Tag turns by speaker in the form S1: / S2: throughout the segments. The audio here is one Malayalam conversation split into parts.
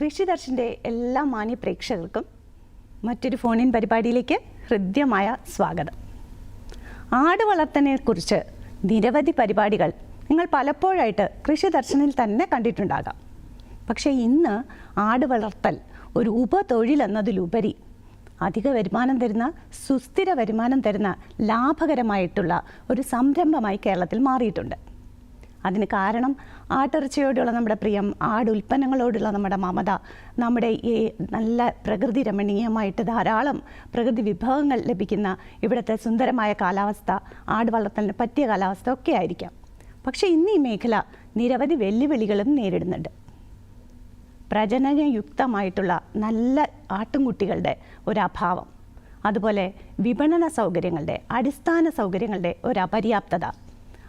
S1: കൃഷിദർശന്റെ എല്ലാ മാന്യ പ്രേക്ഷകർക്കും മറ്റൊരു ഫോണിൻ പരിപാടിയിലേക്ക് ഹൃദ്യമായ സ്വാഗതം. ആട് വളർത്തലിനെക്കുറിച്ച് നിരവധി പരിപാടികൾ നിങ്ങൾ പലപ്പോഴായിട്ട് കൃഷിദർശനിൽ തന്നെ കണ്ടിട്ടുണ്ടാകാം. പക്ഷേ ഇന്ന് ആട് വളർത്തൽ ഒരു ഉപതൊഴിലെന്നതിലുപരി അധിക വരുമാനം തരുന്ന സുസ്ഥിര വരുമാനം തരുന്ന ലാഭകരമായിട്ടുള്ള ഒരു സംരംഭമായി കേരളത്തിൽ മാറിയിട്ടുണ്ട്. അതിന് കാരണം ആട്ടിറച്ചിയോടുള്ള നമ്മുടെ പ്രിയം ആട് ഉൽപ്പന്നങ്ങളോടുള്ള നമ്മുടെ മമത നമ്മുടെ ഈ നല്ല പ്രകൃതി രമണീയമായിട്ട് ധാരാളം പ്രകൃതി വിഭവങ്ങൾ ലഭിക്കുന്ന ഇവിടുത്തെ സുന്ദരമായ കാലാവസ്ഥ ആട് വളർത്തലിന് പറ്റിയ കാലാവസ്ഥ ഒക്കെ ആയിരിക്കാം. പക്ഷേ ഇന്ന് ഈ മേഖല നിരവധി വെല്ലുവിളികളും നേരിടുന്നുണ്ട്. പ്രജനനയുക്തമായിട്ടുള്ള നല്ല ആട്ടുംകുട്ടികളുടെ ഒരു അഭാവം അതുപോലെ വിപണന സൗകര്യങ്ങളുടെ അടിസ്ഥാന സൗകര്യങ്ങളുടെ ഒരു അപര്യാപ്തത.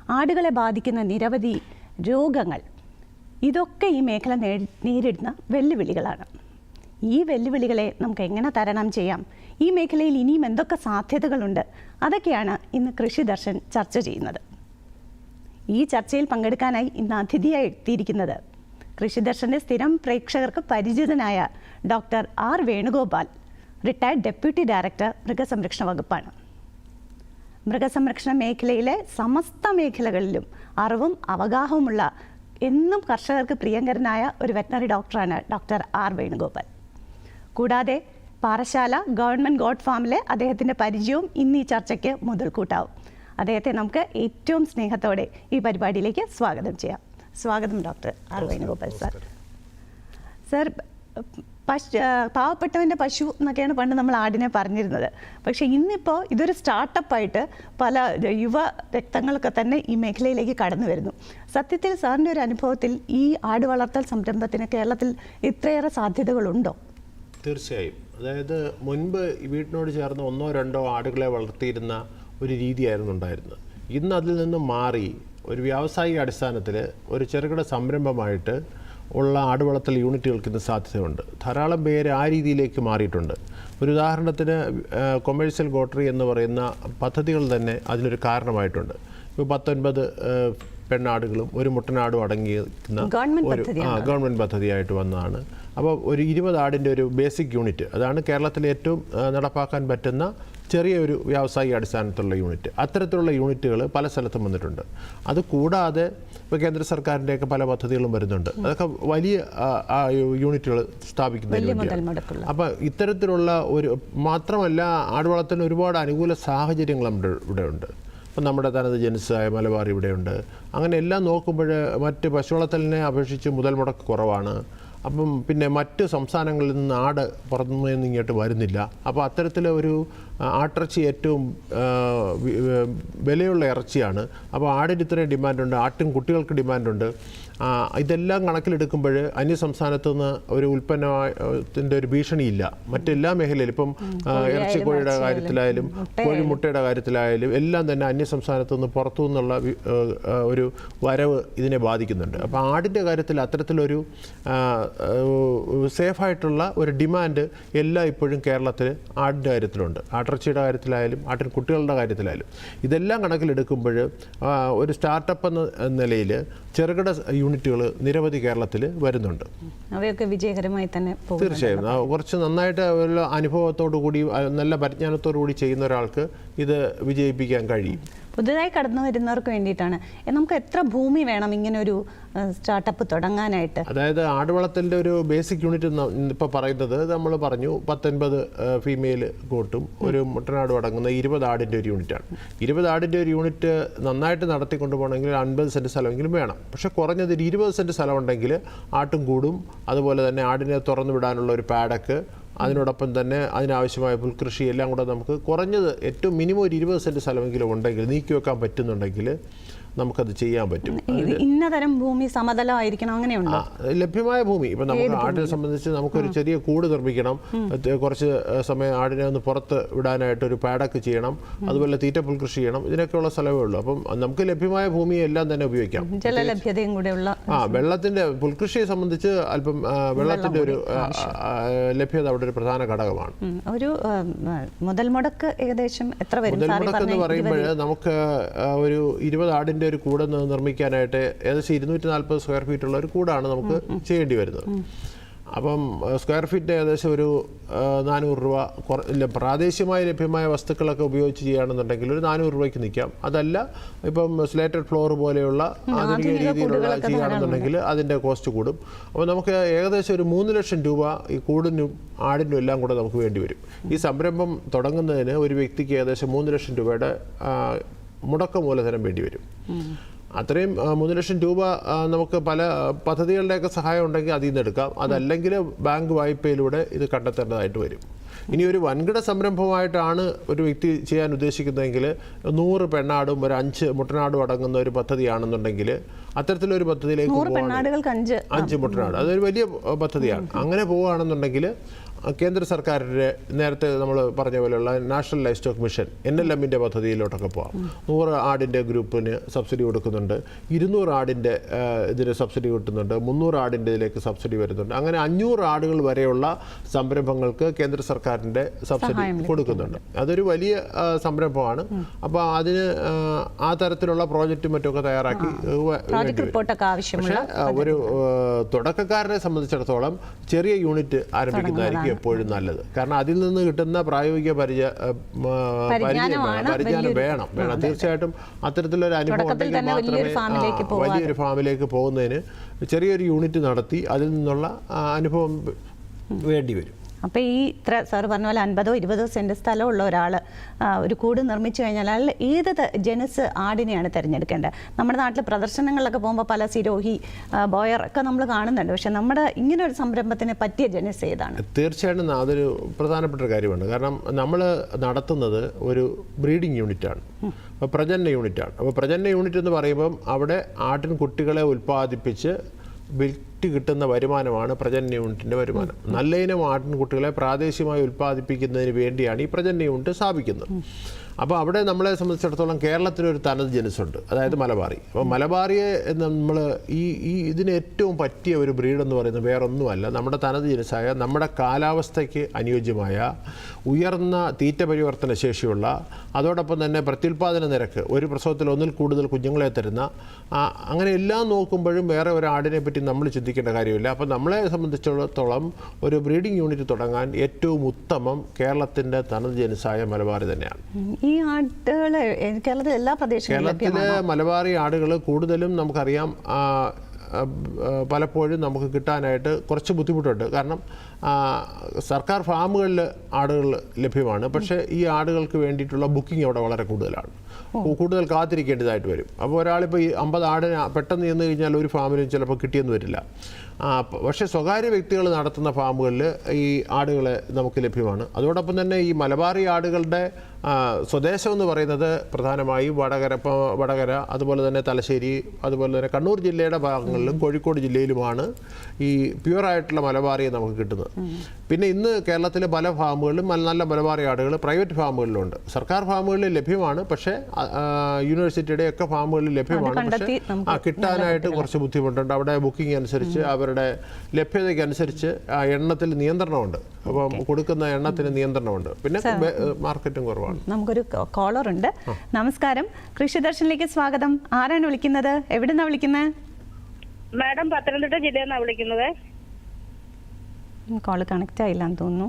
S1: ആടുകളെ ബാധിക്കുന്ന നിരവധി രോഗങ്ങൾ. ഇതൊക്കെ ഈ മേഖല നേരിടുന്ന വെല്ലുവിളികളാണ്. ഈ വെല്ലുവിളികളെ നമുക്ക് എങ്ങനെ തരണം ചെയ്യാം? ഈ മേഖലയിൽ ഇനിയും എന്തൊക്കെ സാധ്യതകളുണ്ട്? അതൊക്കെയാണ് ഇന്ന് കൃഷി ദർശൻ ചർച്ച ചെയ്യുന്നത്. ഈ ചർച്ചയിൽ പങ്കെടുക്കാനായി ഇന്ന് അതിഥിയായി എത്തിയിരിക്കുന്നത് കൃഷിദർശന്റെ സ്ഥിരം പ്രേക്ഷകർക്ക് പരിചിതനായ doctor R Venugopal retired deputy director മൃഗസംരക്ഷണ വകുപ്പാണ്. മൃഗസംരക്ഷണ മേഖലയിലെ സമസ്ത മേഖലകളിലും അറിവും അവഗാഹവുമുള്ള എന്നും കർഷകർക്ക് പ്രിയങ്കരനായ ഒരു വെറ്റനറി ഡോക്ടറാണ് ഡോക്ടർ ആർ വേണുഗോപാൽ. കൂടാതെ പാറശാല ഗവൺമെന്റ് ഗോഡ് ഫാമിലെ അദ്ദേഹത്തിന്റെ പരിചയവും ഇന്ന് ഈ ചർച്ചയ്ക്ക് മുതൽക്കൂട്ടാവും. അദ്ദേഹത്തെ നമുക്ക് ഏറ്റവും സ്നേഹത്തോടെ ഈ പരിപാടിയിലേക്ക് സ്വാഗതം ചെയ്യാം. സ്വാഗതം doctor R Venugopal sir. Sir പശു പാവപ്പെട്ടവന്റെ പശു എന്നൊക്കെയാണ് പണ്ട് നമ്മൾ ആടിനെ പറഞ്ഞിരുന്നത്. പക്ഷേ ഇന്നിപ്പോൾ ഇതൊരു സ്റ്റാർട്ടപ്പായിട്ട് പല യുവ രക്തങ്ങളൊക്കെ തന്നെ ഈ മേഖലയിലേക്ക് കടന്നു വരുന്നു. സത്യത്തിൽ സാറിന്റെ ഒരു അനുഭവത്തിൽ ഈ ആട് വളർത്തൽ സംരംഭത്തിന് കേരളത്തിൽ ഇത്രയേറെ സാധ്യതകളുണ്ടോ?
S2: തീർച്ചയായും. അതായത് മുൻപ് വീട്ടിനോട് ചേർന്ന് ഒന്നോ രണ്ടോ ആടുകളെ വളർത്തിയിരുന്ന ഒരു രീതിയായിരുന്നു ഉണ്ടായിരുന്നത്. ഇന്ന് അതിൽ നിന്ന് മാറി ഒരു വ്യാവസായിക അടിസ്ഥാനത്തിൽ ഒരു ചെറുകിട സംരംഭമായിട്ട് ഉള്ള ആടുവളർത്തൽ യൂണിറ്റുകൾക്ക് ഇന്ന് സാധ്യതയുണ്ട്. ധാരാളം പേര് ആ രീതിയിലേക്ക് മാറിയിട്ടുണ്ട്. ഒരു ഉദാഹരണത്തിന് കൊമേഴ്സ്യൽ ഗോട്ടറി എന്ന് പറയുന്ന പദ്ധതികൾ തന്നെ അതിനൊരു കാരണമായിട്ടുണ്ട്. ഇപ്പോൾ പത്തൊൻപത് പെണ്ണാടുകളും ഒരു മുട്ടനാടും അടങ്ങിയിരിക്കുന്ന ഒരു ആ ഗവൺമെന്റ് പദ്ധതിയായിട്ട് വന്നതാണ്. അപ്പോൾ ഒരു ഇരുപത് ആടിന്റെ ഒരു ബേസിക് യൂണിറ്റ് അതാണ് കേരളത്തിലെ ഏറ്റവും നടപ്പാക്കാൻ പറ്റുന്ന ചെറിയ ഒരു വ്യാവസായിക അടിസ്ഥാനത്തിലുള്ള യൂണിറ്റ്. അത്തരത്തിലുള്ള യൂണിറ്റുകൾ പല സ്ഥലത്തും വന്നിട്ടുണ്ട്. അത് കൂടാതെ ഇപ്പോൾ കേന്ദ്ര സർക്കാരിന്റെയൊക്കെ പല പദ്ധതികളും വരുന്നുണ്ട്. അതൊക്കെ വലിയ യൂണിറ്റുകൾ
S1: സ്ഥാപിക്കുന്ന
S2: അപ്പോൾ ഇത്തരത്തിലുള്ള ഒരു മാത്രമല്ല ആടുവളത്തിന് ഒരുപാട് അനുകൂല സാഹചര്യങ്ങൾ നമ്മുടെ ഇവിടെ ഉണ്ട്. ഇപ്പം നമ്മുടെ തനത് ജനിസായ മലബാർ ഇവിടെയുണ്ട് അങ്ങനെ എല്ലാം നോക്കുമ്പോൾ മറ്റ് പശുവളത്തലിനെ അപേക്ഷിച്ച് മുതൽ മുടക്ക് കുറവാണ്. അപ്പം പിന്നെ മറ്റ് സംസ്ഥാനങ്ങളിൽ നിന്ന് ആട് പുറത്തുനിന്ന് ഇങ്ങോട്ട് വരുന്നില്ല. അപ്പോൾ ഒരു ആ, ആട്ടിറച്ചി ഏറ്റവും വിലയുള്ള ഇറച്ചിയാണ്. അപ്പോൾ ആടിന് ഇത്രയും ഡിമാൻഡുണ്ട്. ആട്ടിൻ കുട്ടികൾക്ക് ഡിമാൻഡുണ്ട്. ഇതെല്ലാം കണക്കിലെടുക്കുമ്പോൾ അന്യസംസ്ഥാനത്തു നിന്ന് ഒരു ഉൽപ്പന്നത്തിന്റെ ഒരു ഭീഷണിയില്ല. മറ്റെല്ലാ മേഖലയിലും ഇപ്പം ഇറച്ചിക്കോഴിയുടെ കാര്യത്തിലായാലും കോഴിമുട്ടയുടെ കാര്യത്തിലായാലും എല്ലാം തന്നെ അന്യസംസ്ഥാനത്തു നിന്ന് പുറത്തു നിന്നുള്ള ഒരു വരവ് ഇതിനെ ബാധിക്കുന്നുണ്ട്. അപ്പോൾ ആടിന്റെ കാര്യത്തിൽ അത്തരത്തിലൊരു സേഫായിട്ടുള്ള ഒരു ഡിമാൻഡ് എല്ലാം ഇപ്പോഴും കേരളത്തിൽ ആടിന്റെ കാര്യത്തിലുണ്ട്. ആട്ടിറച്ചിയുടെ കാര്യത്തിലായാലും ആട്ടിൻ കുട്ടികളുടെ കാര്യത്തിലായാലും. ഇതെല്ലാം കണക്കിലെടുക്കുമ്പോൾ ഒരു സ്റ്റാർട്ടപ്പ് എന്ന നിലയിൽ ചെറുകിട യൂണിറ്റുകൾ നിരവധി കേരളത്തിൽ വരുന്നുണ്ട്.
S1: അവയൊക്കെ വിജയകരമായി തന്നെ
S2: തീർച്ചയായും. കുറച്ച് നന്നായിട്ട് അനുഭവത്തോടു കൂടി നല്ല പരിജ്ഞാനത്തോടു കൂടി ചെയ്യുന്ന ഒരാൾക്ക് ഇത് വിജയിപ്പിക്കാൻ കഴിയും.
S1: പുതുതായി കടന്നു വരുന്നവർക്ക് വേണ്ടിയിട്ടാണ്. നമുക്ക് എത്ര ഭൂമി വേണം ഇങ്ങനെ ഒരു സ്റ്റാർട്ടപ്പ് തുടങ്ങാനായിട്ട്?
S2: അതായത് ആടുവളത്തിന്റെ ഒരു ബേസിക് യൂണിറ്റ് ഇപ്പോൾ പറയുന്നത് നമ്മൾ പറഞ്ഞു പത്തൊൻപത് ഫീമെയിൽ കോട്ടും ഒരു മുട്ടനാട് അടങ്ങുന്ന ഇരുപത് ആടിന്റെ ഒരു യൂണിറ്റാണ് ഇരുപത് ആടിന്റെ ഒരു യൂണിറ്റ് നന്നായിട്ട് നടത്തിക്കൊണ്ട് പോകണമെങ്കിൽ അൻപത് സെന്റ് സ്ഥലമെങ്കിലും വേണം. പക്ഷേ കുറഞ്ഞത് ഇരുപത് സെന്റ് സ്ഥലമുണ്ടെങ്കിൽ ആട്ടും കൂടും അതുപോലെ തന്നെ ആടിനെ തുറന്നു വിടാനുള്ള ഒരു പാഡക്ക് അതിനോടൊപ്പം തന്നെ അതിനാവശ്യമായ പുൽകൃഷി എല്ലാം കൂടെ നമുക്ക് കുറഞ്ഞത് ഏറ്റവും മിനിമം ഒരു ഇരുപത് സെന്റ് സ്ഥലമെങ്കിലും ഉണ്ടെങ്കിൽ നീക്കി വെക്കാൻ പറ്റുന്നുണ്ടെങ്കിൽ നമുക്കത് ചെയ്യാൻ പറ്റും.
S1: ഇന്നതരം ഭൂമി സമതലമായിരിക്കണം അങ്ങനെയുണ്ടോ?
S2: ലഭ്യമായ ഭൂമി. ഇപ്പം നമുക്ക് ആടിനെ സംബന്ധിച്ച് നമുക്കൊരു ചെറിയ കൂട് നിർമ്മിക്കണം. കുറച്ച് സമയം ആടിനെ ഒന്ന് പുറത്ത് വിടാനായിട്ട് ഒരു പാഡൊക്കെ ചെയ്യണം. അതുപോലെ തീറ്റ പുൽകൃഷി ചെയ്യണം. ഇതിനൊക്കെയുള്ള സ്ഥലമേ ഉള്ളൂ. അപ്പം നമുക്ക് ലഭ്യമായ ഭൂമി എല്ലാം തന്നെ ഉപയോഗിക്കാം.
S1: ജലലഭ്യതയും കൂടെയുള്ള
S2: ആ വെള്ളത്തിന്റെ പുൽകൃഷിയെ സംബന്ധിച്ച് അല്പം വെള്ളത്തിന്റെ വെള്ളത്തിന്റെ ഒരു ലഭ്യത അവിടെ ഒരു പ്രധാന ഘടകമാണ്.
S1: ഒരു മുതൽ മുടക്ക് ഏകദേശം എത്ര വരും?
S2: മുതൽ മുടക്ക് എന്ന് പറയുമ്പോൾ നമുക്ക് ഒരു ഇരുപത് ആടിന്റെ ഒരു കൂട് നിർമ്മിക്കാനായിട്ട് ഏകദേശം ഇരുന്നൂറ്റി നാൽപ്പത് സ്ക്വയർ ഫീറ്റ് ഉള്ള ഒരു കൂടാണ് നമുക്ക് ചെയ്യേണ്ടി വരുന്നത്. അപ്പം സ്ക്വയർ ഫീറ്റ് ഏകദേശം ഒരു നാനൂറ് രൂപ കുറ ഇല്ല പ്രാദേശികമായി ലഭ്യമായ വസ്തുക്കളൊക്കെ ഉപയോഗിച്ച് ചെയ്യുകയാണെന്നുണ്ടെങ്കിൽ ഒരു നാനൂറ് രൂപയ്ക്ക് നിൽക്കാം. അതല്ല ഇപ്പം സ്ലേറ്റഡ് ഫ്ലോർ പോലെയുള്ള ആധുനിക രീതിയിലുള്ള ചെയ്യുകയാണെന്നുണ്ടെങ്കിൽ അതിന്റെ കോസ്റ്റ് കൂടും. അപ്പോൾ നമുക്ക് ഏകദേശം ഒരു മൂന്ന് ലക്ഷം രൂപ ഈ കൂടിനും ആടിനും എല്ലാം കൂടെ നമുക്ക് വേണ്ടി വരും. ഈ സംരംഭം തുടങ്ങുന്നതിന് ഒരു വ്യക്തിക്ക് ഏകദേശം മൂന്ന് ലക്ഷം രൂപയുടെ മുടക്ക മൂലധനം വേണ്ടി വരും. അത്രയും മൂന്ന് ലക്ഷം രൂപ നമുക്ക് പല പദ്ധതികളുടെയൊക്കെ സഹായം ഉണ്ടെങ്കിൽ അതിൽ നിന്ന് എടുക്കാം. അതല്ലെങ്കിൽ ബാങ്ക് വായ്പയിലൂടെ ഇത് കണ്ടെത്തേണ്ടതായിട്ട് വരും. ഇനി ഒരു വൻകിട സംരംഭമായിട്ടാണ് ഒരു വ്യക്തി ചെയ്യാൻ ഉദ്ദേശിക്കുന്നതെങ്കിൽ നൂറ് പെണ്ണാടും ഒരു അഞ്ച് മുട്ടനാടും അടങ്ങുന്ന ഒരു പദ്ധതിയാണെന്നുണ്ടെങ്കിൽ അത്തരത്തിലൊരു പദ്ധതിയിലേക്ക്
S1: അഞ്ച്.
S2: മുട്ടനാട്. അതൊരു വലിയ പദ്ധതിയാണ്. അങ്ങനെ പോവുകയാണെന്നുണ്ടെങ്കിൽ കേന്ദ്ര സർക്കാരിന്റെ നേരത്തെ നമ്മൾ പറഞ്ഞ പോലെയുള്ള national life stock mission N L എമ്മിന്റെ പദ്ധതിയിലോട്ടൊക്കെ പോകാം നൂറ് ആടിന്റെ ഗ്രൂപ്പിന് സബ്സിഡി കൊടുക്കുന്നുണ്ട്. ഇരുന്നൂറ് ആടിന്റെ ഇതിന് സബ്സിഡി കിട്ടുന്നുണ്ട്. മുന്നൂറ് ആടിന്റെ ഇതിലേക്ക് സബ്സിഡി വരുന്നുണ്ട്. അങ്ങനെ അഞ്ഞൂറ് ആടുകൾ വരെയുള്ള സംരംഭങ്ങൾക്ക് കേന്ദ്ര സർക്കാരിന്റെ സബ്സിഡി കൊടുക്കുന്നുണ്ട്. അതൊരു വലിയ സംരംഭമാണ്. അപ്പോൾ അതിന് ആ തരത്തിലുള്ള പ്രോജക്റ്റും മറ്റുമൊക്കെ തയ്യാറാക്കി ഒരു തുടക്കക്കാരനെ സംബന്ധിച്ചിടത്തോളം ചെറിയ യൂണിറ്റ് ആരംഭിക്കുന്നതായിരിക്കും എപ്പോഴും നല്ലത്. കാരണം അതിൽ നിന്ന് കിട്ടുന്ന പ്രായോഗിക പരിചയ പരിചയം വേണം. പരിജ്ഞാനം വേണം. വേണം. തീർച്ചയായിട്ടും അത്തരത്തിലൊരു അനുഭവം ഉണ്ടെങ്കിൽ മാത്രമേ വലിയൊരു ഫാമിലേക്ക് പോകുന്നതിന് ചെറിയൊരു യൂണിറ്റ് നടത്തി അതിൽ നിന്നുള്ള അനുഭവം വേണ്ടി വരും
S1: അപ്പോൾ ഈ ഇത്ര സാർ പറഞ്ഞ പോലെ അൻപതോ ഇരുപതോ സെന്റ് സ്ഥലമുള്ള ഒരാൾ ഒരു കൂട് നിർമ്മിച്ചു കഴിഞ്ഞാൽ അയാൾ ഏത് ജനസ് ജനുസ് ആടിനെയാണ് തിരഞ്ഞെടുക്കേണ്ടത്? നമ്മുടെ നാട്ടിൽ പ്രദർശനങ്ങളിലൊക്കെ പോകുമ്പോൾ പല സിരോഹി ബോയർ ഒക്കെ നമ്മൾ കാണുന്നുണ്ട്. പക്ഷെ നമ്മുടെ ഇങ്ങനെ ഒരു സംരംഭത്തിന് പറ്റിയ ജനസ് ഏതാണ്?
S2: തീർച്ചയായിട്ടും അതൊരു പ്രധാനപ്പെട്ട ഒരു കാര്യമാണ്. കാരണം നമ്മൾ നടത്തുന്നത് ഒരു ബ്രീഡിംഗ് യൂണിറ്റാണ്. അപ്പോൾ പ്രജനന യൂണിറ്റാണ്. അപ്പോൾ പ്രജനന യൂണിറ്റ് എന്ന് പറയുമ്പം അവിടെ ആട്ടിൻ കുട്ടികളെ ഉൽപ്പാദിപ്പിച്ച് വിറ്റ് കിട്ടുന്ന വരുമാനമാണ് പ്രജനന യൂണിറ്റിന്റെ വരുമാനം. നല്ല ഇനം ആട്ടിൻകുട്ടികളെ പ്രാദേശികമായി ഉൽപ്പാദിപ്പിക്കുന്നതിന് വേണ്ടിയാണ് ഈ പ്രജനന യൂണിറ്റ് സ്ഥാപിക്കുന്നത്. അപ്പോൾ അവിടെ നമ്മളെ സംബന്ധിച്ചിടത്തോളം കേരളത്തിനൊരു തനത് ജനുസുണ്ട് അതായത് മലബാറി. അപ്പോൾ മലബാറിയെ നമ്മൾ ഈ ഈ ഇതിന് ഏറ്റവും പറ്റിയ ഒരു ബ്രീഡ് എന്ന് പറയുന്നത് വേറൊന്നുമല്ല. നമ്മുടെ തനത് ജനുസായ നമ്മുടെ കാലാവസ്ഥയ്ക്ക് അനുയോജ്യമായ ഉയർന്ന തീറ്റ പരിവർത്തന ശേഷിയുള്ള അതോടൊപ്പം തന്നെ പ്രത്യുൽപാദന നിരക്ക് ഒരു പ്രസവത്തിൽ ഒന്നിൽ കൂടുതൽ കുഞ്ഞുങ്ങളെ തരുന്ന അങ്ങനെ എല്ലാം നോക്കുമ്പോഴും വേറെ ഒരു പറ്റി നമ്മൾ ചിന്തിക്കേണ്ട കാര്യമില്ല. അപ്പോൾ നമ്മളെ സംബന്ധിച്ചിടത്തോളം ഒരു ബ്രീഡിംഗ് യൂണിറ്റ് തുടങ്ങാൻ ഏറ്റവും ഉത്തമം കേരളത്തിന്റെ തനത് ജനുസായ മലബാറി തന്നെയാണ്.
S1: ഈ ആടുകളെ കേരളത്തിലെ എല്ലാ പ്രദേശങ്ങളിലും
S2: കേരളത്തിലെ മലബാറി ആടുകൾ കൂടുതലും നമുക്കറിയാം പലപ്പോഴും നമുക്ക് കിട്ടാനായിട്ട് കുറച്ച് ബുദ്ധിമുട്ടുണ്ട്. കാരണം സർക്കാർ ഫാമുകളിൽ ആടുകൾ ലഭ്യമാണ്. പക്ഷേ ഈ ആടുകൾക്ക് വേണ്ടിയിട്ടുള്ള ബുക്കിംഗ് അവിടെ വളരെ കൂടുതലാണ്. കൂടുതൽ കാത്തിരിക്കേണ്ടതായിട്ട് വരും. അപ്പോൾ ഒരാളിപ്പോൾ ഈ അമ്പത് ആടിന് പെട്ടെന്ന് ചെന്ന് കഴിഞ്ഞാൽ ഒരു ഫാമിലും ചിലപ്പോൾ കിട്ടിയെന്ന് വരില്ല. പക്ഷേ സ്വകാര്യ വ്യക്തികൾ നടത്തുന്ന ഫാമുകളിൽ ഈ ആടുകളെ നമുക്ക് ലഭ്യമാണ്. അതോടൊപ്പം തന്നെ ഈ മലബാറി ആടുകളുടെ സ്വദേശം എന്ന് പറയുന്നത് പ്രധാനമായും വടകര ഇപ്പോൾ വടകര അതുപോലെ തന്നെ തലശ്ശേരി അതുപോലെ തന്നെ കണ്ണൂർ ജില്ലയുടെ ഭാഗങ്ങളിലും കോഴിക്കോട് ജില്ലയിലുമാണ് ഈ പ്യുവറായിട്ടുള്ള മലബാറിയെ നമുക്ക് കിട്ടുന്നത്. പിന്നെ ഇന്ന് കേരളത്തിലെ പല ഫാമുകളിലും നല്ല മലബാറി ആടുകൾ പ്രൈവറ്റ് ഫാമുകളിലുണ്ട്. സർക്കാർ ഫാമുകളിൽ ലഭ്യമാണ് പക്ഷേ യൂണിവേഴ്സിറ്റിയുടെ ഒക്കെ ഫാമുകളിൽ ലഭ്യമാണ്. പക്ഷേ ആ കിട്ടാനായിട്ട് കുറച്ച് ബുദ്ധിമുട്ടുണ്ട്. അവിടെ ബുക്കിംഗ് അനുസരിച്ച് അവരുടെ ലഭ്യതയ്ക്ക് അനുസരിച്ച് ആ എണ്ണത്തിൽ നിയന്ത്രണമുണ്ട്. അപ്പം കൊടുക്കുന്ന എണ്ണത്തിന് നിയന്ത്രണമുണ്ട്. പിന്നെ മാർക്കറ്റും കുറവാണ്.
S1: നമുക്കൊരു കോളർ ഉണ്ട്. നമസ്കാരം. കൃഷി ദർശനിലേക്ക് സ്വാഗതം. ആരാണ് വിളിക്കുന്നത്? എവിടുന്നാ വിളിക്കുന്നത്
S3: മാഡം പത്തനംതിട്ട ജില്ലയിൽ നിന്നാണ് വിളിക്കുന്നത്
S1: കോൾ കണക്റ്റ് ആയില്ലാന്ന് തോന്നുന്നു.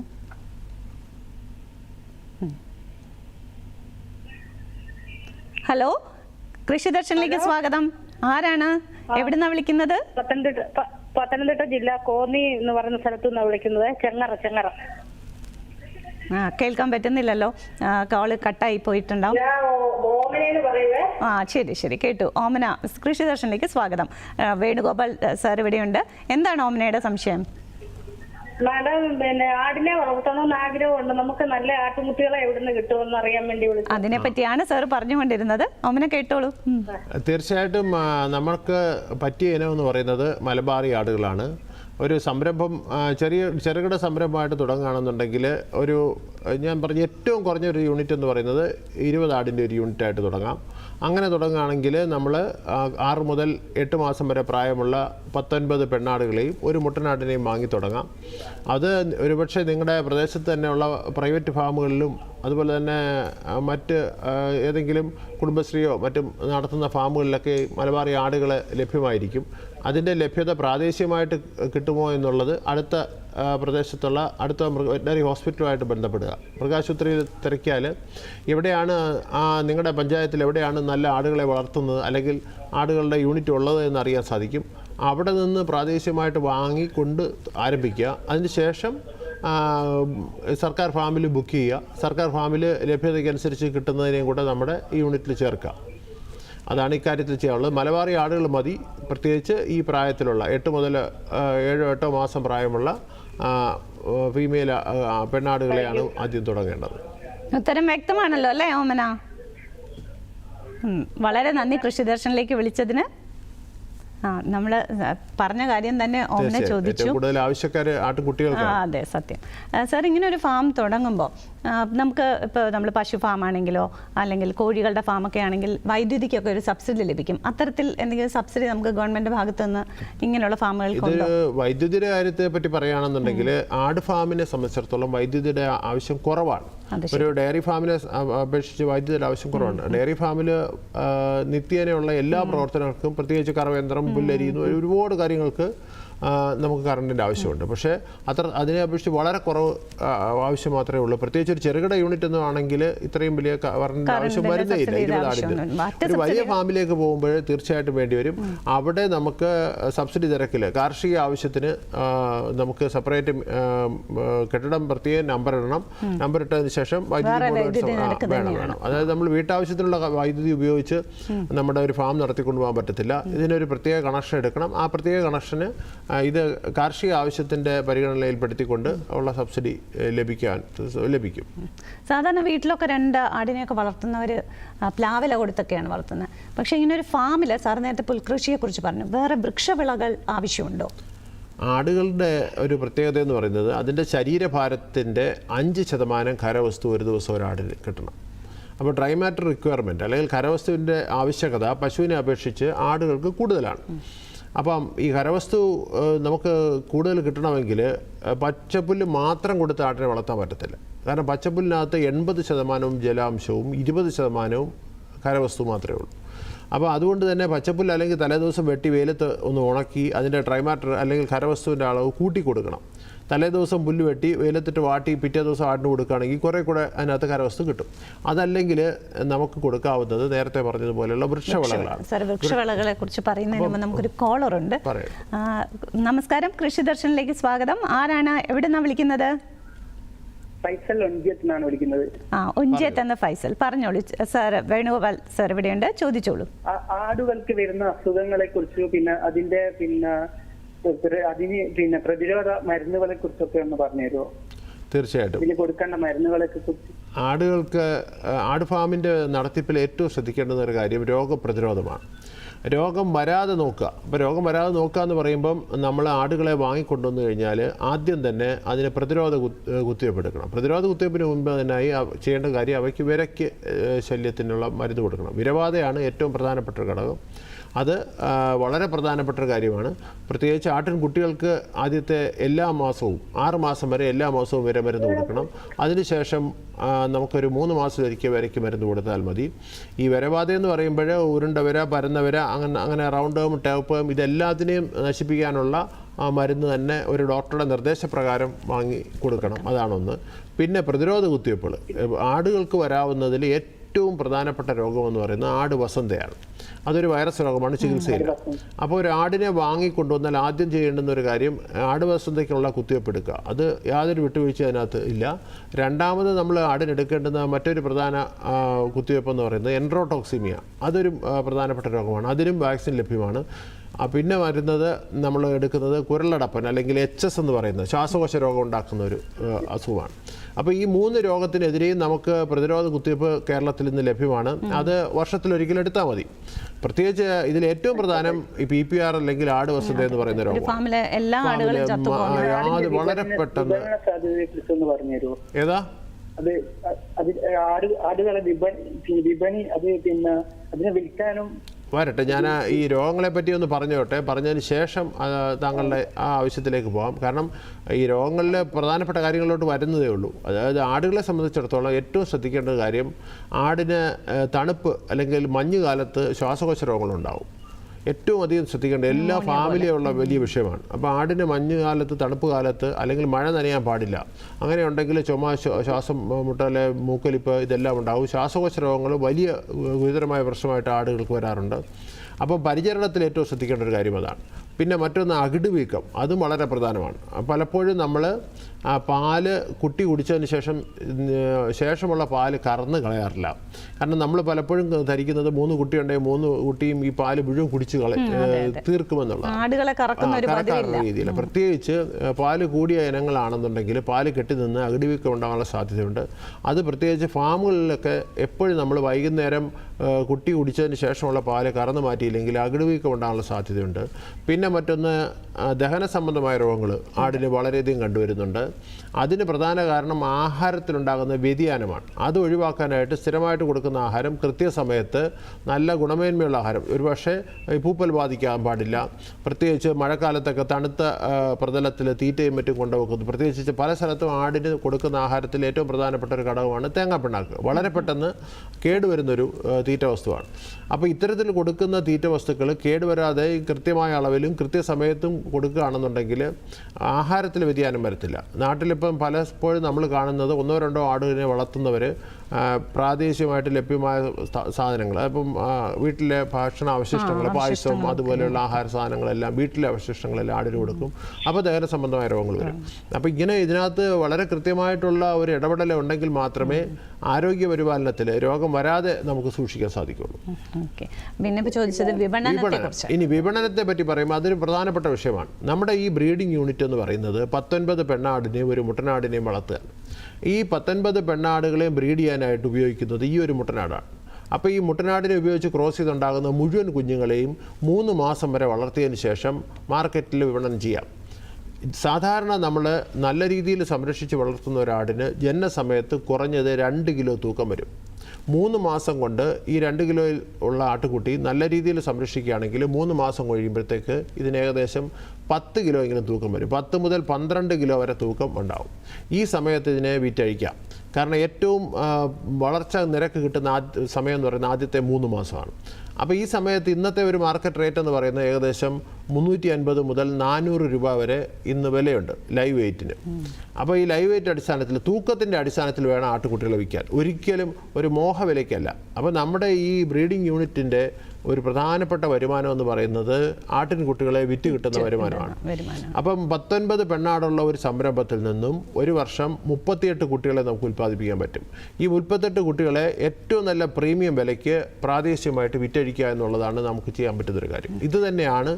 S1: ഹലോ? കൃഷി ദർശനിലേക്ക് സ്വാഗതം. ആരാണ്? എവിടുന്നാ വിളിക്കുന്നത്?
S3: പത്തനംതിട്ട പത്തനംതിട്ട ജില്ല കോന്നി എന്ന് പറയുന്ന സ്ഥലത്തു നിന്നാണ് വിളിക്കുന്നത്. ചെങ്ങറ ചെങ്ങറ.
S1: ആ കേൾക്കാൻ പറ്റുന്നില്ലല്ലോ. കോൾ കട്ടായി പോയിട്ടുണ്ടാവും. ആ ശരി ശരി. കേട്ടു. ഓമന കൃഷി ദർശനിലേക്ക് സ്വാഗതം. വേണുഗോപാൽ സാർ ഇവിടെയുണ്ട്. എന്താണ് ഓമനയുടെ സംശയം?
S3: മാഡം പിന്നെ ആടിനെ വളർത്തണമെന്ന് ആഗ്രഹമുണ്ട്. നമുക്ക് നല്ല ആട്ടുകുട്ടികളെ എവിടുന്ന് കിട്ടുമെന്ന് അറിയാൻ വേണ്ടി വിളിച്ചു
S1: അതിനെ പറ്റിയാണ് സാർ പറഞ്ഞുകൊണ്ടിരുന്നത്. ഓമന കേട്ടോളൂ.
S2: തീർച്ചയായിട്ടും നമ്മൾക്ക് നമുക്ക് പറ്റിയ ഇനം എന്ന് പറയുന്നത് മലബാറി ആടുകളാണ്. ഒരു സംരംഭം ചെറിയ ചെറുകിട സംരംഭമായിട്ട് തുടങ്ങുകയാണെന്നുണ്ടെങ്കിൽ ഒരു ഞാൻ പറഞ്ഞ ഏറ്റവും കുറഞ്ഞ ഒരു യൂണിറ്റ് എന്ന് പറയുന്നത് ഇരുപത് ആടിന്റെ ഒരു യൂണിറ്റായിട്ട് തുടങ്ങാം. അങ്ങനെ തുടങ്ങുകയാണെങ്കിൽ നമ്മൾ ആറ് മുതൽ എട്ട് മാസം വരെ പ്രായമുള്ള പത്തൊൻപത് പെണ്ണാടുകളെയും ഒരു മുട്ടനാടിനെയും വാങ്ങി തുടങ്ങാം. അത് ഒരുപക്ഷെ നിങ്ങളുടെ പ്രദേശത്ത് തന്നെയുള്ള പ്രൈവറ്റ് ഫാമുകളിലും അതുപോലെ തന്നെ മറ്റ് ഏതെങ്കിലും കുടുംബശ്രീയോ മറ്റും നടത്തുന്ന ഫാമുകളിലൊക്കെ മലബാറി ആടുകൾ ലഭ്യമായിരിക്കും. അതിന്റെ ലഭ്യത പ്രാദേശികമായിട്ട് കിട്ടുമോ എന്നുള്ളത് അടുത്ത പ്രദേശത്തുള്ള അടുത്ത മൃഗ വെറ്റിനറി ഹോസ്പിറ്റലുമായിട്ട് ബന്ധപ്പെടുക. മൃഗാശുപത്രിയിൽ തിരക്കിയാൽ എവിടെയാണ് ആ നിങ്ങളുടെ പഞ്ചായത്തിൽ എവിടെയാണ് നല്ല ആടുകളെ വളർത്തുന്നത് അല്ലെങ്കിൽ ആടുകളുടെ യൂണിറ്റ് ഉള്ളത് എന്നറിയാൻ സാധിക്കും. അവിടെ നിന്ന് പ്രാദേശികമായിട്ട് വാങ്ങിക്കൊണ്ട് ആരംഭിക്കുക. അതിന് ശേഷം സർക്കാർ ഫാമിൽ ബുക്ക് ചെയ്യുക. സർക്കാർ ഫാമിൽ ലഭ്യതയ്ക്കനുസരിച്ച് കിട്ടുന്നതിനെയും കൂടെ നമ്മുടെ യൂണിറ്റിൽ ചേർക്കുക. അതാണ് ഇക്കാര്യത്തിൽ ചെയ്യാനുള്ളത്. മലബാറി ആടുകൾ മതി. പ്രത്യേകിച്ച് ഈ പ്രായത്തിലുള്ള എട്ട് മുതൽ ഏഴോ എട്ടോ മാസം പ്രായമുള്ള ഫീമെയിൽ പെണ്ണാടുകളെയാണ് ആദ്യം തുടങ്ങേണ്ടത്.
S1: ഉത്തരം വ്യക്തമാണല്ലോ അല്ലേ ഓമന? വളരെ നന്ദി കൃഷി ദർശനിലേക്ക് വിളിച്ചതിന്. നമ്മൾ പറഞ്ഞ കാര്യം തന്നെ ഓമന ചോദിച്ചു.
S2: കൂടുതൽ ആവശ്യക്കാർ ആട്ടുകുട്ടികൾക്ക്
S1: ആ അതെ സത്യം. സർ ഇങ്ങനെ ഒരു ഫാം തുടങ്ങുമ്പോൾ നമുക്ക് ഇപ്പോൾ നമ്മൾ പശു ഫാം ആണെങ്കിലോ അല്ലെങ്കിൽ കോഴികളുടെ ഫാമൊക്കെ ആണെങ്കിൽ വൈദ്യുതിക്കൊക്കെ ഒരു സബ്സിഡി ലഭിക്കും. അത്തരത്തിൽ എന്തെങ്കിലും സബ്സിഡി നമുക്ക് ഗവൺമെന്റ് ഭാഗത്തു നിന്ന് ഇങ്ങനെയുള്ള ഫാമുകൾക്ക്
S2: ഇത് വൈദ്യുതിയുടെ കാര്യത്തെ പറ്റി പറയുകയാണെന്നുണ്ടെങ്കിൽ ആട് ഫാമിനെ സംബന്ധിച്ചിടത്തോളം വൈദ്യുതിയുടെ ആവശ്യം കുറവാണ്. ഒരു ഡയറി ഫാമിനെ അപേക്ഷിച്ച് വൈദ്യുതിയുടെ ആവശ്യം കുറവാണ്. ഡയറി ഫാമിൽ നിത്യേനയുള്ള എല്ലാ പ്രവർത്തനങ്ങൾക്കും പ്രത്യേകിച്ച് കറവേന്ദ്രം പുല്ലരിയുന്നു ഒരുപാട് കാര്യങ്ങൾക്ക് നമുക്ക് കറണ്ടിന്റെ ആവശ്യമുണ്ട്. പക്ഷേ അത്ര അതിനെ അപേക്ഷിച്ച് വളരെ കുറവ് ആവശ്യം മാത്രമേ ഉള്ളൂ. പ്രത്യേകിച്ച് ഒരു ചെറുകിട യൂണിറ്റ് ഒന്നും ആണെങ്കിൽ ഇത്രയും വലിയ കറണ്ടിന്റെ ആവശ്യം
S1: വരുന്നേയില്ല
S2: വരുന്നേ ഇല്ല. ഇരുപത്
S1: ആടിന്റെ.
S2: ഒരു വലിയ ഫാമിലേക്ക് പോകുമ്പോൾ തീർച്ചയായിട്ടും വേണ്ടി വരും. അവിടെ നമുക്ക് സബ്സിഡി നിരക്കിൽ കാർഷിക ആവശ്യത്തിന് നമുക്ക് സെപ്പറേറ്റ് കെട്ടിടം പ്രത്യേകം നമ്പർ ഇടണം. നമ്പർ ഇട്ടതിന് ശേഷം വൈദ്യുതി വേണം വേണം. അതായത് നമ്മൾ വീട്ടാവശ്യത്തിനുള്ള വൈദ്യുതി ഉപയോഗിച്ച് നമ്മുടെ ഒരു ഫാം നടത്തിക്കൊണ്ടുപോകാൻ പറ്റത്തില്ല. ഇതിനൊരു പ്രത്യേക കണക്ഷൻ എടുക്കണം. ആ പ്രത്യേക കണക്ഷന് ഇത് കാർഷിക ആവശ്യത്തിന്റെ പരിഗണനയിൽപ്പെടുത്തിക്കൊണ്ട് ഉള്ള സബ്സിഡി ലഭിക്കാൻ ലഭിക്കും.
S1: സാധാരണ വീട്ടിലൊക്കെ രണ്ട് ആടിനെയൊക്കെ വളർത്തുന്നവർ പ്ലാവില കൊടുത്തൊക്കെയാണ് വളർത്തുന്നത്. പക്ഷേ ഇങ്ങനെ ഒരു ഫാമിൽ സാർ നേരത്തെ പുൽകൃഷിയെക്കുറിച്ച് പറഞ്ഞു വേറെ വൃക്ഷവിളകൾ ആവശ്യമുണ്ടോ?
S2: ആടുകളുടെ ഒരു പ്രത്യേകത എന്ന് പറയുന്നത് അതിന്റെ ശരീരഭാരത്തിന്റെ അഞ്ച് ശതമാനം ഖരവസ്തു ഒരു ദിവസം ഒരാടിന് കിട്ടണം. അപ്പോൾ ഡ്രൈ മാറ്റർ റിക്വയർമെന്റ് അല്ലെങ്കിൽ ഖരവസ്തുവിന്റെ ആവശ്യകത പശുവിനെ അപേക്ഷിച്ച് ആടുകൾക്ക് കൂടുതലാണ്. അപ്പം ഈ കരവസ്തു നമുക്ക് കൂടുതൽ കിട്ടണമെങ്കിൽ പച്ചപ്പുല്ല് മാത്രം കൊടുത്ത് ആട്ടിനെ വളർത്താൻ പറ്റത്തില്ല. കാരണം പച്ചപ്പുല്ലിനകത്ത് എൺപത് ശതമാനവും ജലാംശവും ഇരുപത് ശതമാനവും കരവസ്തു മാത്രമേ ഉള്ളൂ. അപ്പോൾ അതുകൊണ്ട് തന്നെ പച്ചപ്പുല്ല് അല്ലെങ്കിൽ തലേദിവസം വെട്ടി വെയിലത്ത് ഒന്ന് ഉണക്കി അതിന്റെ ട്രൈമാറ്റർ അല്ലെങ്കിൽ കരവസ്തുവിന്റെ അളവ് കൂട്ടി കൊടുക്കണം തലേദിവസം പുല്ല് വെട്ടി വെയിലത്തിട്ട് വാട്ടി പിറ്റേ ദിവസം ആടിന് കൊടുക്കുകയാണെങ്കിൽ കുറേ കൂടെ അതിനകത്ത് കരവസ്തു കിട്ടും. അതല്ലെങ്കിൽ നമുക്ക് കൊടുക്കാവുന്നത് നേരത്തെ പറഞ്ഞതുപോലെയുള്ള വൃക്ഷവിളകളാണ്.
S1: സാർ വൃക്ഷവിളകളെ കുറിച്ച് പറയുന്നതിന് മുമ്പ് നമുക്കൊരു കോളർ ഉണ്ട്. നമസ്കാരം. കൃഷി ദർശനിലേക്ക് സ്വാഗതം. ആരാണ് എവിടെ നിന്നാണ് വിളിക്കുന്നത്?
S4: ഫൈസൽ വിളിക്കുന്നത്.
S1: ആ എന്ന ഫൈസൽ. പറഞ്ഞോളൂ. സാർ വേണുഗോപാൽ സാർ ഇവിടെയുണ്ട്. ചോദിച്ചോളൂ.
S4: ആടുകൾക്ക് വരുന്ന അസുഖങ്ങളെ കുറിച്ച് പിന്നെ അതിന്റെ പിന്നെ അതിന് പിന്നെ പ്രതിരോധ മരുന്നുകളെ കുറിച്ചൊക്കെ ഒന്ന് പറഞ്ഞുതരുമോ?
S2: തീർച്ചയായിട്ടും.
S4: പിന്നെ കൊടുക്കേണ്ട മരുന്നുകളെ കുറിച്ച്
S2: ആടുകൾക്ക് ആട് ഫാമിന്റെ നടത്തിപ്പിൽ ഏറ്റവും ശ്രദ്ധിക്കേണ്ടുന്ന ഒരു കാര്യം രോഗപ്രതിരോധമാണ്. രോഗം വരാതെ നോക്കുക. അപ്പോൾ രോഗം വരാതെ നോക്കുക എന്ന് പറയുമ്പം നമ്മൾ ആടുകളെ വാങ്ങിക്കൊണ്ടുവന്നു കഴിഞ്ഞാൽ ആദ്യം തന്നെ അതിന് പ്രതിരോധ കുത്ത് കുത്തിവയ്പ്പ് എടുക്കണം പ്രതിരോധ കുത്തിവയ്പ്പിന് മുമ്പ് തന്നെയായി ചെയ്യേണ്ട കാര്യം അവയ്ക്ക് വിരയ്ക്ക് ശല്യത്തിനുള്ള മരുന്ന് കൊടുക്കണം. വിരബാധയാണ് ഏറ്റവും പ്രധാനപ്പെട്ട ഒരു ഘടകം. അത് വളരെ പ്രധാനപ്പെട്ട ഒരു കാര്യമാണ്. പ്രത്യേകിച്ച് ആട്ടിൻ കുട്ടികൾക്ക് ആദ്യത്തെ എല്ലാ മാസവും ആറ് മാസം വരെ എല്ലാ മാസവും വരെ മരുന്ന് കൊടുക്കണം. അതിനുശേഷം നമുക്കൊരു മൂന്ന് മാസം ഒരിക്കൽ വരയ്ക്ക് മരുന്ന് കൊടുത്താൽ മതി. ഈ വരബാധ എന്ന് പറയുമ്പോൾ ഉരുണ്ട വര പരന്ന വര അങ്ങനെ അങ്ങനെ റൗണ്ടും ടേപ്പും ഇതെല്ലാത്തിനെയും നശിപ്പിക്കാനുള്ള ആ മരുന്ന് തന്നെ ഒരു ഡോക്ടറുടെ നിർദ്ദേശപ്രകാരം വാങ്ങി കൊടുക്കണം. അതാണൊന്ന്. പിന്നെ പ്രതിരോധ കുത്തിവയ്പ്പുകൾ ആടുകൾക്ക് വരാവുന്നതിൽ ഏറ്റവും പ്രധാനപ്പെട്ട രോഗമെന്ന് പറയുന്നത് ആട് വസന്തയാണ്. അതൊരു വൈറസ് രോഗമാണ് ചികിത്സയില്ല. അപ്പോൾ ഒരു ആടിനെ വാങ്ങിക്കൊണ്ടുവന്നാൽ ആദ്യം ചെയ്യേണ്ടുന്ന ഒരു കാര്യം ആട് വസന്തയ്ക്കുള്ള കുത്തിവയ്പ്പ് എടുക്കുക അത് യാതൊരു വിട്ടുവീഴ്ച അതിനകത്ത് ഇല്ല. രണ്ടാമത് നമ്മൾ ആടിനെടുക്കേണ്ടുന്ന മറ്റൊരു പ്രധാന കുത്തിവയ്പ് എന്ന് പറയുന്നത് എൻട്രോടോക്സിമിയ അതൊരു പ്രധാനപ്പെട്ട രോഗമാണ്. അതിനും വാക്സിൻ ലഭ്യമാണ്. പിന്നെ വരുന്നത് നമ്മൾ എടുക്കുന്നത് കുരലടപ്പൻ അല്ലെങ്കിൽ എച്ച് എസ് എന്ന് പറയുന്നത് ശ്വാസകോശ രോഗം ഉണ്ടാക്കുന്ന ഒരു അസുഖമാണ്. അപ്പോൾ ഈ മൂന്ന് രോഗത്തിനെതിരെയും നമുക്ക് പ്രതിരോധ കുത്തിവയ്പ്പ് കേരളത്തിൽ നിന്ന് ലഭ്യമാണ്. അത് വർഷത്തിലൊരിക്കൽ എടുത്താൽ മതി. പ്രത്യേകിച്ച് ഇതിൽ ഏറ്റവും പ്രധാനം ഈ പി പി ആർ അല്ലെങ്കിൽ ആട് വസന്ത എന്ന് പറയുന്ന രോഗം. വളരെ പെട്ടെന്ന്. ഏതാ?
S4: അത് അത് ആട് ആടുകളെ വിപണി വിപണി അത് പിന്നെ അതിനെ വിൽക്കാനും
S2: വരട്ടെ ഞാൻ ഈ രോഗങ്ങളെ പറ്റി ഒന്ന് പറഞ്ഞോട്ടെ. പറഞ്ഞതിന് ശേഷം താങ്കളുടെ ആ ആവശ്യത്തിലേക്ക് പോകാം കാരണം ഈ രോഗങ്ങളിലെ പ്രധാനപ്പെട്ട കാര്യങ്ങളിലോട്ട് വരുന്നതേ ഉള്ളൂ. അതായത് ആടുകളെ സംബന്ധിച്ചിടത്തോളം ഏറ്റവും ശ്രദ്ധിക്കേണ്ട കാര്യം ആടിന് തണുപ്പ് അല്ലെങ്കിൽ മഞ്ഞുകാലത്ത് ശ്വാസകോശ രോഗങ്ങളുണ്ടാവും. ഏറ്റവും അധികം ശ്രദ്ധിക്കേണ്ട എല്ലാ ഫാമിലിയുള്ള വലിയ വിഷയമാണ്. അപ്പോൾ ആടിന് മഞ്ഞ് കാലത്ത് തണുപ്പ് കാലത്ത് അല്ലെങ്കിൽ മഴ നനയാൻ പാടില്ല. അങ്ങനെ ഉണ്ടെങ്കിൽ ചുമ ശ്വാസം മുട്ടൽ മൂക്കലിപ്പ് ഇതെല്ലാം ഉണ്ടാവും. ശ്വാസകോശ രോഗങ്ങൾ വലിയ ഗുരുതരമായ പ്രശ്നമായിട്ട് ആടുകൾക്ക് വരാറുണ്ട്. അപ്പോൾ പരിചരണത്തിൽ ഏറ്റവും ശ്രദ്ധിക്കേണ്ട ഒരു കാര്യം അതാണ്. പിന്നെ മറ്റൊന്ന് അകിട് വീക്കം. അതും വളരെ പ്രധാനമാണ്. പലപ്പോഴും നമ്മൾ ആ പാൽ കുട്ടി കുടിച്ചതിന് ശേഷം ശേഷമുള്ള പാൽ കറന്ന് കളയാറില്ല. കാരണം നമ്മൾ പലപ്പോഴും ധരിക്കുന്നത് മൂന്ന് കുട്ടിയുണ്ടെങ്കിൽ മൂന്ന് കുട്ടിയും ഈ പാൽ മുഴുവൻ കുടിച്ച് കള
S1: തീർക്കുമെന്നുള്ള
S2: രീതിയിൽ പ്രത്യേകിച്ച് പാൽ കൂടിയ ഇനങ്ങളാണെന്നുണ്ടെങ്കിൽ പാൽ കെട്ടി നിന്ന് അകിടിവീക്കം ഉണ്ടാകാനുള്ള സാധ്യതയുണ്ട്. അത് പ്രത്യേകിച്ച് ഫാമുകളിലൊക്കെ എപ്പോഴും നമ്മൾ വൈകുന്നേരം കുട്ടി കുടിച്ചതിന് ശേഷമുള്ള പാൽ കറന്നു മാറ്റിയില്ലെങ്കിൽ അകിടിവീക്കം ഉണ്ടാകാനുള്ള സാധ്യതയുണ്ട്. പിന്നെ മറ്റൊന്ന് ദഹന സംബന്ധമായ രോഗങ്ങൾ ആടിന് വളരെയധികം കണ്ടുവരുന്നുണ്ട്. അതിന് പ്രധാന കാരണം ആഹാരത്തിലുണ്ടാകുന്ന വ്യതിയാനമാണ്. അത് ഒഴിവാക്കാനായിട്ട് സ്ഥിരമായിട്ട് കൊടുക്കുന്ന ആഹാരം കൃത്യസമയത്ത് നല്ല ഗുണമേന്മയുള്ള ആഹാരം. ഒരുപക്ഷെ പൂപ്പൽ ബാധിക്കാൻ പാടില്ല. പ്രത്യേകിച്ച് മഴക്കാലത്തൊക്കെ തണുത്ത പ്രതലത്തിൽ തീറ്റയും മറ്റും കൊണ്ടുവെക്കുന്നു. പ്രത്യേകിച്ച് പല സ്ഥലത്തും ആടിന് കൊടുക്കുന്ന ആഹാരത്തിൽ ഏറ്റവും പ്രധാനപ്പെട്ട ഒരു ഘടകമാണ് തേങ്ങാപ്പിണ്ണാക്ക്. വളരെ പെട്ടെന്ന് കേടുവരുന്നൊരു തീറ്റ വസ്തുവാണ്. അപ്പോൾ ഇത്തരത്തിൽ കൊടുക്കുന്ന തീറ്റ വസ്തുക്കൾ കേടുവരാതെ കൃത്യമായ അളവിലും കൃത്യസമയത്തും കൊടുക്കുകയാണെന്നുണ്ടെങ്കിൽ ആഹാരത്തിൽ വ്യതിയാനം വരത്തില്ല. നാട്ടിലിപ്പം പലപ്പോഴും നമ്മൾ കാണുന്നത് ഒന്നോ രണ്ടോ ആടുകളെ വളർത്തുന്നവർ പ്രാദേശികമായിട്ട് ലഭ്യമായ സാധനങ്ങൾ. അപ്പം വീട്ടിലെ ഭക്ഷണ അവശിഷ്ടങ്ങൾ പായസവും അതുപോലെയുള്ള ആഹാര സാധനങ്ങളെല്ലാം വീട്ടിലെ അവശിഷ്ടങ്ങളെല്ലാം ആടിന് കൊടുക്കും. അപ്പോൾ ദഹന സംബന്ധമായ രോഗങ്ങൾ വരും. അപ്പോൾ ഇങ്ങനെ ഇതിനകത്ത് വളരെ കൃത്യമായിട്ടുള്ള ഒരു ഇടപെടൽ ഉണ്ടെങ്കിൽ മാത്രമേ ആരോഗ്യ പരിപാലനത്തിൽ രോഗം വരാതെ നമുക്ക് സൂക്ഷിക്കാൻ സാധിക്കുള്ളൂ.
S1: ഓക്കെ. പിന്നെ ചോദിച്ചത്
S2: വിപണനം. ഇനി വിപണനത്തെ പറ്റി പറയുമ്പോൾ അതൊരു പ്രധാനപ്പെട്ട വിഷയമാണ്. നമ്മുടെ ഈ ബ്രീഡിംഗ് യൂണിറ്റ് എന്ന് പറയുന്നത് പത്തൊൻപത് പെണ്ണാടിനെയും ഒരു മുട്ടനാടിനെയും വളർത്തുകയാണ്. ഈ പത്തൊൻപത് പെണ്ണാടുകളെയും ബ്രീഡ് ചെയ്യാനായിട്ട് ഉപയോഗിക്കുന്നത് ഈ ഒരു മുട്ടനാടാണ്. അപ്പോൾ ഈ മുട്ടനാടിനെ ഉപയോഗിച്ച് ക്രോസ് ചെയ്തുണ്ടാകുന്ന മുഴുവൻ കുഞ്ഞുങ്ങളെയും മൂന്ന് മാസം വരെ വളർത്തിയതിന് ശേഷം മാർക്കറ്റിൽ വിപണനം ചെയ്യാം. സാധാരണ നമ്മൾ നല്ല രീതിയിൽ സംരക്ഷിച്ച് വളർത്തുന്ന ഒരാടിന് ജനനസമയത്ത് കുറഞ്ഞത് രണ്ട് കിലോ തൂക്കം വരും. മൂന്ന് മാസം കൊണ്ട് ഈ രണ്ട് കിലോ ഉള്ള ആട്ടുകുട്ടി നല്ല രീതിയിൽ സംരക്ഷിക്കുകയാണെങ്കിൽ മൂന്ന് മാസം കഴിയുമ്പോഴത്തേക്ക് ഇതിന് ഏകദേശം പത്ത് കിലോ എങ്കിലും തൂക്കം വരും. പത്ത് മുതൽ പന്ത്രണ്ട് കിലോ വരെ തൂക്കം ഉണ്ടാവും. ഈ സമയത്ത് ഇതിനെ വിറ്റഴിക്കാം. കാരണം ഏറ്റവും വളർച്ച നിരക്ക് കിട്ടുന്ന സമയം എന്ന് പറയുന്നത് ആദ്യത്തെ മൂന്ന് മാസമാണ്. അപ്പോൾ ഈ സമയത്ത് ഇന്നത്തെ ഒരു മാർക്കറ്റ് റേറ്റ് എന്ന് പറയുന്നത് ഏകദേശം മുന്നൂറ്റി അൻപത് മുതൽ നാനൂറ് രൂപ വരെ ഇന്ന് വിലയുണ്ട് ലൈവ് വെയ്റ്റിന് അപ്പോൾ ഈ ലൈവ് വെയ്റ്റ് അടിസ്ഥാനത്തിൽ തൂക്കത്തിന്റെ അടിസ്ഥാനത്തിൽ വേണം ആട്ടുകുട്ടികളെ വിൽക്കാൻ. ഒരിക്കലും ഒരു മോഹ വിലയ്ക്കല്ല. അപ്പോൾ നമ്മുടെ ഈ ബ്രീഡിംഗ് യൂണിറ്റിന്റെ ഒരു പ്രധാനപ്പെട്ട വരുമാനം എന്ന് പറയുന്നത് ആട്ടിൻകുട്ടികളെ വിറ്റ് കിട്ടുന്ന വരുമാനമാണ്.
S1: വരുമാനം
S2: അപ്പം പത്തൊൻപത് പെണ്ണാടുള്ള ഒരു സംരംഭത്തിൽ നിന്നും ഒരു വർഷം മുപ്പത്തിയെട്ട് കുട്ടികളെ നമുക്ക് ഉൽപ്പാദിപ്പിക്കാൻ പറ്റും. ഈ മുപ്പത്തെട്ട് കുട്ടികളെ ഏറ്റവും നല്ല പ്രീമിയം വിലയ്ക്ക് പ്രാദേശികമായിട്ട് വിറ്റഴിക്കുക എന്നുള്ളതാണ് നമുക്ക് ചെയ്യാൻ പറ്റുന്നൊരു കാര്യം. ഇത് തന്നെയാണ്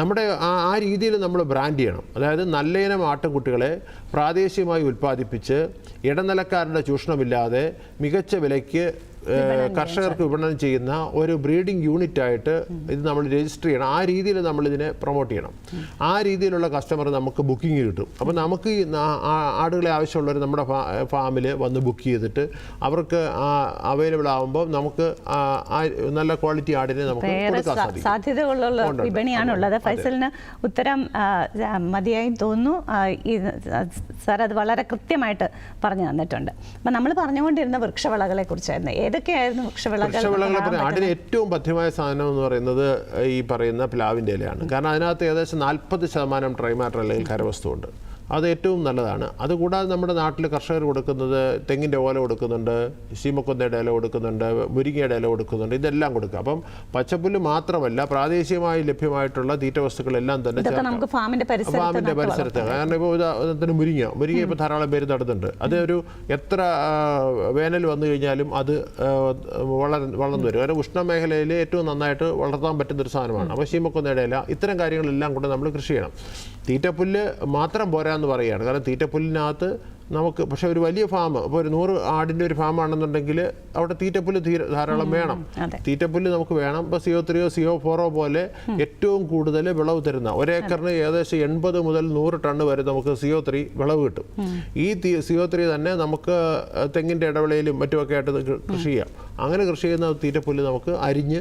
S2: നമ്മുടെ ആ ആ രീതിയിൽ നമ്മൾ ബ്രാൻഡ് ചെയ്യണം. അതായത് നല്ല ഇനം ആട്ടുകുട്ടികളെ പ്രാദേശികമായി ഉൽപ്പാദിപ്പിച്ച് ഇടനിലക്കാരുടെ ചൂഷണമില്ലാതെ മികച്ച വിലയ്ക്ക് കർഷകർക്ക് വിപണനം ചെയ്യുന്ന ഒരു ബ്രീഡിംഗ് യൂണിറ്റ് ആയിട്ട് ഇത് നമ്മൾ രജിസ്റ്റർ ചെയ്യണം. ആ രീതിയിൽ നമ്മൾ ഇതിനെ പ്രൊമോട്ട് ചെയ്യണം. ആ രീതിയിലുള്ള കസ്റ്റമർ നമുക്ക് ബുക്കിംഗ് കിട്ടും. അപ്പോൾ നമുക്ക് ഈ ആടുകളെ ആവശ്യമുള്ളവർ നമ്മുടെ ഫാമിൽ വന്ന് ബുക്ക് ചെയ്തിട്ട് അവർക്ക് അവൈലബിൾ ആകുമ്പോൾ നമുക്ക് നല്ല ക്വാളിറ്റി ആടിനെ നമുക്ക്
S1: സാധ്യതകളുള്ള. വിപണിയാണുള്ളത്. ഫൈസലിന് ഉത്തരം മതിയായി തോന്നുന്നു. സാർ അത് വളരെ കൃത്യമായിട്ട് പറഞ്ഞു തന്നിട്ടുണ്ട്. അപ്പം നമ്മൾ പറഞ്ഞുകൊണ്ടിരുന്ന വൃക്ഷവളകളെ കുറിച്ചായിരുന്നു ഏതൊക്കെയായിരുന്നു വൃക്ഷവിളകൾ
S2: അതിന് ഏറ്റവും പഥ്യമായ സാധനം എന്ന് പറയുന്നത് ഈ പറയുന്ന പ്ലാവിന്റെ ഇലയാണ്. കാരണം അതിനകത്ത് ഏകദേശം നാൽപ്പത് ശതമാനം ട്രൈമാറ്റർ അല്ലെങ്കിൽ കരവസ്തുണ്ട് അത് ഏറ്റവും നല്ലതാണ്. അതുകൂടാതെ നമ്മുടെ നാട്ടിൽ കർഷകർ കൊടുക്കുന്നത് തെങ്ങിന്റെ ഓല കൊടുക്കുന്നുണ്ട് ശീമക്കൊന്നയുടെ ഇല കൊടുക്കുന്നുണ്ട് മുരിങ്ങയുടെ ഇല കൊടുക്കുന്നുണ്ട് ഇതെല്ലാം കൊടുക്കുക. അപ്പം പച്ചപ്പുല്ല് മാത്രമല്ല പ്രാദേശികമായി ലഭ്യമായിട്ടുള്ള തീറ്റ വസ്തുക്കളെല്ലാം തന്നെ
S1: ഫാമിന്റെ പരിസരത്ത്
S2: കാരണം ഇപ്പോൾ ഉദാഹരണത്തിന് മുരിങ്ങ. മുരിങ്ങ ഇപ്പോൾ ധാരാളം പേര് നടുന്നുണ്ട്. അത് ഒരു എത്ര വേനൽ വന്നു കഴിഞ്ഞാലും അത് വളർ വളർന്നു വരും. കാരണം ഉഷ്ണമേഖലയിൽ ഏറ്റവും നന്നായിട്ട് വളർത്താൻ പറ്റുന്ന ഒരു സാധനമാണ്. അപ്പോൾ ശീമക്കൊന്നയുടെ ഇല ഇത്തരം കാര്യങ്ങളെല്ലാം കൂടെ നമ്മൾ കൃഷി ചെയ്യണം. തീറ്റപ്പുല്ല് മാത്രം പോരാ എന്ന് പറയുകയാണ്. കാരണം തീറ്റപ്പുല്ലിനകത്ത് നമുക്ക് പക്ഷെ ഒരു വലിയ ഫാം ഇപ്പോൾ ഒരു നൂറ് ആടിന്റെ ഒരു ഫാം ആണെന്നുണ്ടെങ്കിൽ അവിടെ തീറ്റപ്പുല്ല് തീരെ ധാരാളം വേണം. തീറ്റപ്പുല്ല് നമുക്ക് വേണം. ഇപ്പോൾ സിഒ ത്രീയോ സിഒ ഫോറോ പോലെ ഏറ്റവും കൂടുതൽ വിളവ് തരുന്ന ഒരേക്കറിന് ഏകദേശം എൺപത് മുതൽ നൂറ് ടൺ വരെ നമുക്ക് സിഒ ത്രീ വിളവ് കിട്ടും. ഈ സിഒ ത്രീ തന്നെ നമുക്ക് തെങ്ങിന്റെ ഇടവേളയിലും മറ്റുമൊക്കെ ആയിട്ട് കൃഷി ചെയ്യാം. അങ്ങനെ കൃഷി ചെയ്യുന്ന തീറ്റപ്പുല്ല് നമുക്ക് അരിഞ്ഞ്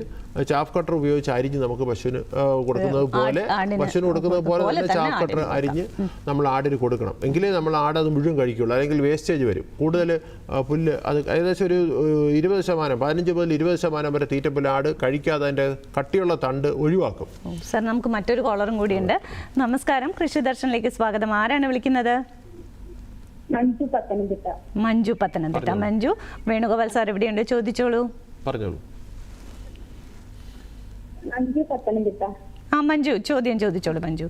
S2: ചാഫ് കട്ടർ ഉപയോഗിച്ച് അരിഞ്ഞ് നമുക്ക് പശുവിന് കൊടുക്കുന്നത് പോലെ പശുവിന് കൊടുക്കുന്നത് പോലെ തന്നെ ചാഫ് കട്ടർ അരിഞ്ഞ് നമ്മൾ ആടിന് കൊടുക്കണം. എങ്കിലേ നമ്മൾ ആട് അത് മുഴുവൻ കഴിക്കുള്ളൂ അല്ലെങ്കിൽ വേസ്റ്റേജ് വരും. കൂടുതൽ പുല്ല് അത് ഏകദേശം ഒരു ഇരുപത് ശതമാനം പതിനഞ്ച് മുതൽ ഇരുപത് ശതമാനം വരെ തീറ്റപ്പുല്ല് ആട് കഴിക്കാതെ അതിന്റെ കട്ടിയുള്ള തണ്ട് ഒഴിവാക്കും.
S1: സർ നമുക്ക് മറ്റൊരു കോളറും കൂടിയുണ്ട്. നമസ്കാരം. കൃഷി ദർശനിലേക്ക് സ്വാഗതം. ആരാണ് വിളിക്കുന്നത്?
S3: മഞ്ജു പത്തനംതിട്ട.
S1: മഞ്ജു പത്തനംതിട്ട. മഞ്ജു വേണുഗോപാൽ സാർ എവിടെയുണ്ട്? ചോദിച്ചോളൂ.
S2: പറഞ്ഞോളൂ.
S3: മഞ്ജു പത്തനംതിട്ട.
S1: ആ മഞ്ജു ചോദ്യം ചോദിച്ചോളൂ മഞ്ജു.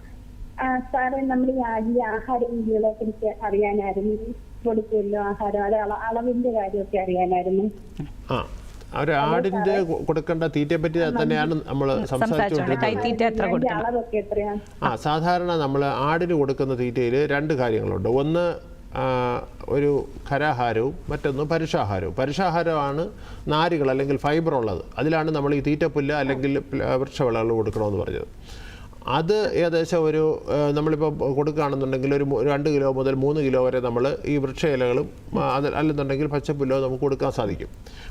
S3: സാറേ നമ്മൾ ഈ ആഹാര രീതികളെ കുറിച്ച് അറിയാനായിരുന്നു. കൊടുക്കുമല്ലോ ആഹാരം അത് അള- അളവിന്റെ കാര്യമൊക്കെ അറിയാനായിരുന്നു.
S2: ആ ഒരു ആടിന്റെ കൊടുക്കേണ്ട തീറ്റയെ പറ്റി തന്നെയാണ് നമ്മൾ സംസാരിച്ചുകൊണ്ടിരുന്നത്. ആ സാധാരണ നമ്മൾ ആടിന് കൊടുക്കുന്ന തീറ്റയിൽ രണ്ട് കാര്യങ്ങളുണ്ട്. ഒന്ന് ഒരു ഖരാഹാരവും മറ്റൊന്ന് പരുഷാഹാരവും. പരുഷാഹാരമാണ് നാരുകൾ അല്ലെങ്കിൽ ഫൈബർ ഉള്ളത്. അതിലാണ് നമ്മൾ ഈ തീറ്റപ്പുല്ല് അല്ലെങ്കിൽ വൃക്ഷവിളകൾ കൊടുക്കണമെന്ന് പറഞ്ഞത്. അത് ഏകദേശം ഒരു നമ്മളിപ്പോൾ കൊടുക്കുകയാണെന്നുണ്ടെങ്കിൽ ഒരു രണ്ട് കിലോ മുതൽ മൂന്ന് കിലോ വരെ നമ്മൾ ഈ വൃക്ഷ ഇലകളും അത് അല്ലെന്നുണ്ടെങ്കിൽ പച്ചപ്പുല്ലോ നമുക്ക് കൊടുക്കാൻ സാധിക്കും.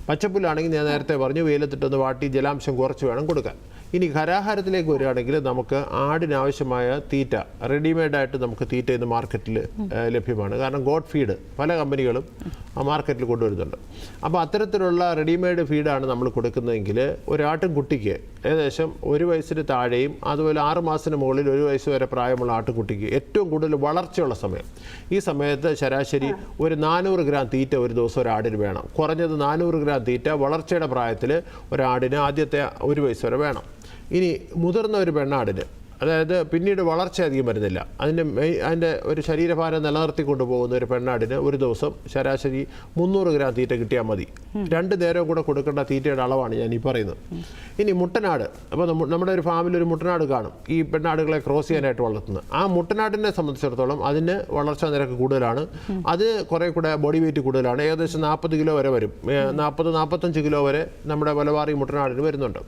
S2: പച്ചപ്പുല്ലാണെങ്കിൽ ഞാൻ നേരത്തെ പറഞ്ഞു വെയിലത്തിട്ടൊന്ന് വാട്ടി ജലാംശം കുറച്ച് വേണം കൊടുക്കാൻ. ഇനി ഖരാഹാരത്തിലേക്ക് വരികയാണെങ്കിൽ നമുക്ക് ആടിനാവശ്യമായ തീറ്റ റെഡിമെയ്ഡായിട്ട് നമുക്ക് തീറ്റ ഇന്ന് മാർക്കറ്റിൽ ലഭ്യമാണ്. കാരണം ഗോഡ് ഫീഡ് പല കമ്പനികളും ആ മാർക്കറ്റിൽ കൊണ്ടുവരുന്നുണ്ട്. അപ്പോൾ അത്തരത്തിലുള്ള റെഡിമെയ്ഡ് ഫീഡാണ് നമ്മൾ കൊടുക്കുന്നതെങ്കിൽ ഒരാട്ടും കുട്ടിക്ക് ഏകദേശം ഒരു വയസ്സിന് താഴെയും അതുപോലെ ആറ് മാസത്തിന് മുകളിൽ ഒരു വയസ്സ് വരെ പ്രായമുള്ള ആട്ടുകുട്ടിക്ക് ഏറ്റവും കൂടുതൽ വളർച്ചയുള്ള സമയം. ഈ സമയത്ത് ശരാശരി ഒരു നാനൂറ് ഗ്രാം തീറ്റ ഒരു ദിവസം ഒരാടിന് വേണം. കുറഞ്ഞത് നാനൂറ് ഗ്രാം തീറ്റ വളർച്ചയുടെ പ്രായത്തിൽ ഒരാടിന് ആദ്യത്തെ ഒരു വയസ്സ് വരെ വേണം. ഇനി മുതിർന്ന ഒരു പെണ്ണാടിന്. അതായത് പിന്നീട് വളർച്ച അധികം വരുന്നില്ല. അതിന്റെ അതിന്റെ ഒരു ശരീരഭാരം നിലനിർത്തി കൊണ്ടുപോകുന്ന ഒരു പെണ്ണാടിന് ഒരു ദിവസം ശരാശരി മുന്നൂറ് ഗ്രാം തീറ്റ കിട്ടിയാൽ മതി. രണ്ട് നേരവും കൂടെ കൊടുക്കേണ്ട തീറ്റയുടെ അളവാണ് ഞാൻ ഈ പറയുന്നത്. ഇനി മുട്ടനാട് അപ്പോൾ നമ്മുടെ ഒരു ഫാമിൽ ഒരു മുട്ടനാട് കാണും. ഈ പെണ്ണാടുകളെ ക്രോസ് ചെയ്യാനായിട്ട് വളർത്തുന്നത്. ആ മുട്ടനാടിനെ സംബന്ധിച്ചിടത്തോളം അതിന് വളർച്ചാ നിരക്ക് കൂടുതലാണ്. അത് കുറേ കൂടെ ബോഡി വെയിറ്റ് കൂടുതലാണ്. ഏകദേശം നാൽപ്പത് കിലോ വരെ വരും. നാൽപ്പത് നാൽപ്പത്തഞ്ച് കിലോ വരെ നമ്മുടെ മലബാറി മുട്ടനാടിന് വരുന്നുണ്ട്.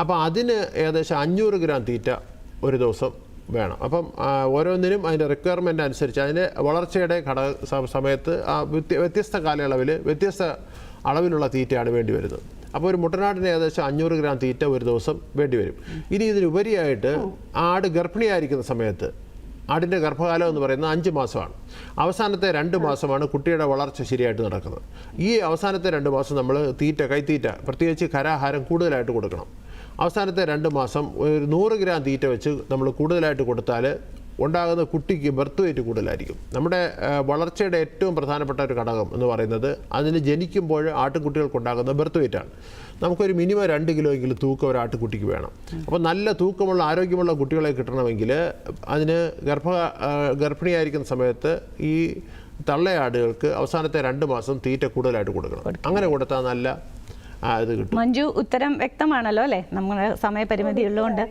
S2: അപ്പോൾ അതിന് ഏകദേശം അഞ്ഞൂറ് ഗ്രാം തീറ്റ ഒരു ദിവസം വേണം. അപ്പം ഓരോന്നിനും അതിന്റെ റിക്വയർമെന്റ് അനുസരിച്ച് അതിന്റെ വളർച്ചയുടെ ഘടക സമയത്ത് ആ വ്യത്യ- വ്യത്യസ്ത കാലയളവിൽ വ്യത്യസ്ത അളവിലുള്ള തീറ്റയാണ് വേണ്ടി വരുന്നത്. അപ്പോൾ ഒരു മുട്ടനാടിന് ഏകദേശം അഞ്ഞൂറ് ഗ്രാം തീറ്റ ഒരു ദിവസം വേണ്ടി വരും. ഇനി ഇതിനുപരിയായിട്ട് ആട് ഗർഭിണിയായിരിക്കുന്ന സമയത്ത് ആടിന്റെ ഗർഭകാലം എന്ന് പറയുന്നത് അഞ്ച് മാസമാണ്. അവസാനത്തെ രണ്ട് മാസമാണ് കുട്ടിയുടെ വളർച്ച ശരിയായിട്ട് നടക്കുന്നത്. ഈ അവസാനത്തെ രണ്ട് മാസം നമ്മൾ തീറ്റ കൈത്തീറ്റ പ്രത്യേകിച്ച് കരാഹാരം കൂടുതലായിട്ട് കൊടുക്കണം. അവസാനത്തെ രണ്ട് മാസം ഒരു നൂറ് ഗ്രാം തീറ്റ വെച്ച് നമ്മൾ കൂടുതലായിട്ട് കൊടുത്താൽ ഉണ്ടാകുന്ന കുട്ടിക്ക് ബർത്ത് വെയിറ്റ് കൂടുതലായിരിക്കും. നമ്മുടെ വളർച്ചയുടെ ഏറ്റവും പ്രധാനപ്പെട്ട ഒരു ഘടകം എന്ന് പറയുന്നത് അതിന് ജനിക്കുമ്പോൾ ആട്ടുകുട്ടികൾക്കുണ്ടാകുന്ന ബർത്ത് വെയിറ്റാണ് നമുക്കൊരു മിനിമം രണ്ട് കിലോ എങ്കിലും തൂക്കം ഒരു ആട്ടുകുട്ടിക്ക് വേണം. അപ്പോൾ നല്ല തൂക്കമുള്ള ആരോഗ്യമുള്ള കുട്ടികളെ കിട്ടണമെങ്കിൽ അതിന് ഗർഭ ഗർഭിണിയായിരിക്കുന്ന സമയത്ത് ഈ തള്ളയാടുകൾക്ക് അവസാനത്തെ രണ്ട് മാസം തീറ്റ കൂടുതലായിട്ട് കൊടുക്കണം. അങ്ങനെ കൊടുത്താൽ നല്ല ആ, ഇത് കിട്ടും.
S1: മഞ്ജു ഉത്തരം വ്യക്തമാണല്ലോ അല്ലേ? നമ്മുടെ സമയപരിമിതി ഉള്ളതുകൊണ്ട്.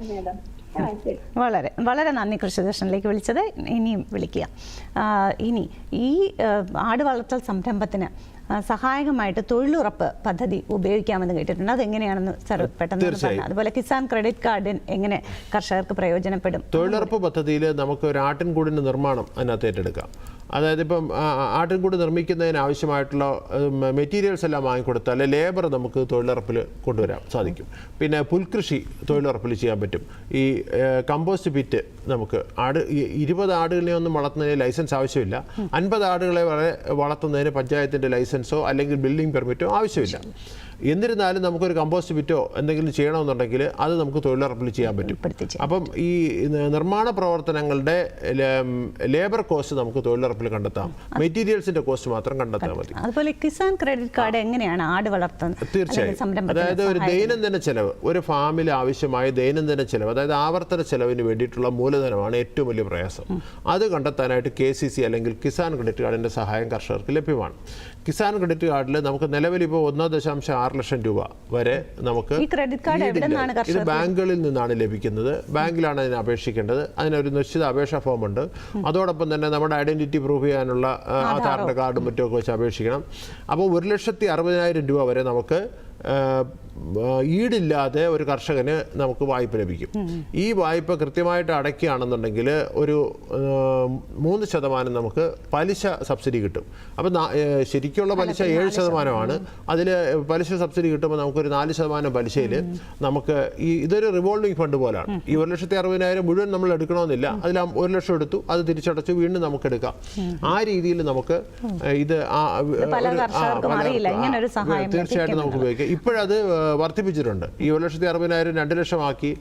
S1: വളരെ വളരെ നന്ദി കൃഷിദർശനിലേക്ക് വിളിച്ചത്. ഇനിയും വിളിക്കുക ഇനി ഈ ആട് വളർത്തൽ സംരംഭത്തിന് സഹായകമായിട്ട് തൊഴിലുറപ്പ് പദ്ധതി ഉപയോഗിക്കാമെന്ന് കേട്ടിട്ടുണ്ട്. അത് എങ്ങനെയാണെന്ന് സർ പെട്ടെന്ന് അതുപോലെ കിസാൻ ക്രെഡിറ്റ് കാർഡ് എങ്ങനെ കർഷകർക്ക് പ്രയോജനപ്പെടും?
S2: തൊഴിലുറപ്പ് പദ്ധതിയിൽ നമുക്ക് ഒരു ആട്ടിൻകൂടിന്റെ നിർമ്മാണം അതിനകത്ത് ഏറ്റെടുക്കാം. അതായത് ഇപ്പം ആട്ടിൻ കൂട് ആട്ടിൻകൂട് നിർമ്മിക്കുന്നതിന് ആവശ്യമായിട്ടുള്ള മെറ്റീരിയൽസ് എല്ലാം വാങ്ങിക്കൊടുത്താൽ ലേബർ നമുക്ക് തൊഴിലുറപ്പിൽ കൊണ്ടുവരാൻ സാധിക്കും. പിന്നെ പുൽകൃഷി തൊഴിലുറപ്പിൽ ചെയ്യാൻ പറ്റും. ഈ കമ്പോസ്റ്റ് പിറ്റ് നമുക്ക് ആട് ഇരുപത് ആടുകളെ ഒന്നും വളർത്തുന്നതിന് ലൈസൻസ് ആവശ്യമില്ല. അൻപത് ആടുകളെ വളർത്തുന്നതിന് പഞ്ചായത്തിന്റെ ലൈസൻസോ അല്ലെങ്കിൽ ബിൽഡിംഗ് പെർമിറ്റോ ആവശ്യമില്ല. എന്നിരുന്നാലും നമുക്കൊരു കമ്പോസ്റ്റ് വിറ്റോ എന്തെങ്കിലും ചെയ്യണമെന്നുണ്ടെങ്കിൽ അത് നമുക്ക് തൊഴിലുറപ്പിൽ ചെയ്യാൻ പറ്റും. അപ്പം ഈ നിർമ്മാണ പ്രവർത്തനങ്ങളുടെ ലേബർ കോസ്റ്റ് നമുക്ക് തൊഴിലുറപ്പിൽ കണ്ടെത്താം. മെറ്റീരിയൽസിന്റെ കോസ്റ്റ് മാത്രം കണ്ടെത്താൻ മതി.
S1: അതുപോലെ കിസാൻ ക്രെഡിറ്റ് കാർഡ് എങ്ങനെയാണ് ആട് വളർത്തുന്നത്
S2: തീർച്ചയായും. അതായത് ഒരു ദൈനംദിന ചെലവ് ഒരു ഫാമിൽ ആവശ്യമായ ദൈനംദിന ചെലവ് അതായത് ആവർത്തന ചെലവിന് വേണ്ടിയിട്ടുള്ള മൂലധനമാണ് ഏറ്റവും വലിയ പ്രയാസം. അത് കണ്ടെത്താനായിട്ട് കെ സി സി അല്ലെങ്കിൽ കിസാൻ ക്രെഡിറ്റ് കാർഡിന്റെ സഹായം കർഷകർക്ക് ലഭ്യമാണ്. കിസാൻ ക്രെഡിറ്റ് കാർഡിൽ നമുക്ക് നിലവിൽ ഇപ്പോൾ ഒന്നോ ദശാംശം ആറ് ലക്ഷം രൂപ വരെ നമുക്ക് ഇത് ബാങ്കുകളിൽ നിന്നാണ് ലഭിക്കുന്നത്. ബാങ്കിലാണ് അതിന് അപേക്ഷിക്കേണ്ടത്. അതിനൊരു നിശ്ചിത അപേക്ഷാ ഫോം ഉണ്ട് അതോടൊപ്പം തന്നെ നമ്മുടെ ഐഡന്റിറ്റി പ്രൂഫ് ചെയ്യാനുള്ള ആധാറിന്റെ കാർഡും മറ്റുമൊക്കെ വെച്ച് അപേക്ഷിക്കണം. അപ്പോൾ ഒരു ലക്ഷത്തി അറുപതിനായിരം രൂപ വരെ നമുക്ക് ഈടില്ലാതെ ഒരു കർഷകന് നമുക്ക് വായ്പ ലഭിക്കും. ഈ വായ്പ കൃത്യമായിട്ട് അടയ്ക്കുകയാണെന്നുണ്ടെങ്കിൽ ഒരു മൂന്ന് ശതമാനം നമുക്ക് പലിശ സബ്സിഡി കിട്ടും. അപ്പം ശരിക്കുള്ള പലിശ ഏഴ് ശതമാനമാണ്. അതിൽ പലിശ സബ്സിഡി കിട്ടുമ്പോൾ നമുക്കൊരു നാല് ശതമാനം പലിശയിൽ നമുക്ക് ഈ ഇതൊരു റിവോൾവിംഗ് ഫണ്ട് പോലാണ്. ഈ ഒരു ലക്ഷത്തി അറുപതിനായിരം മുഴുവൻ നമ്മൾ എടുക്കണമെന്നില്ല. അതിൽ ഒരു ലക്ഷം എടുത്തു അത് തിരിച്ചടച്ചു വീണ്ടും നമുക്ക് എടുക്കാം. ആ രീതിയിൽ നമുക്ക് ഇത് തീർച്ചയായിട്ടും നമുക്ക് ഉപയോഗിക്കാം. ഇപ്പോഴത് വർദ്ധിപ്പിച്ചിട്ടുണ്ട്. ഈ ഒരു ലക്ഷത്തി അറുപതിനായിരം രണ്ട് ലക്ഷമാക്കി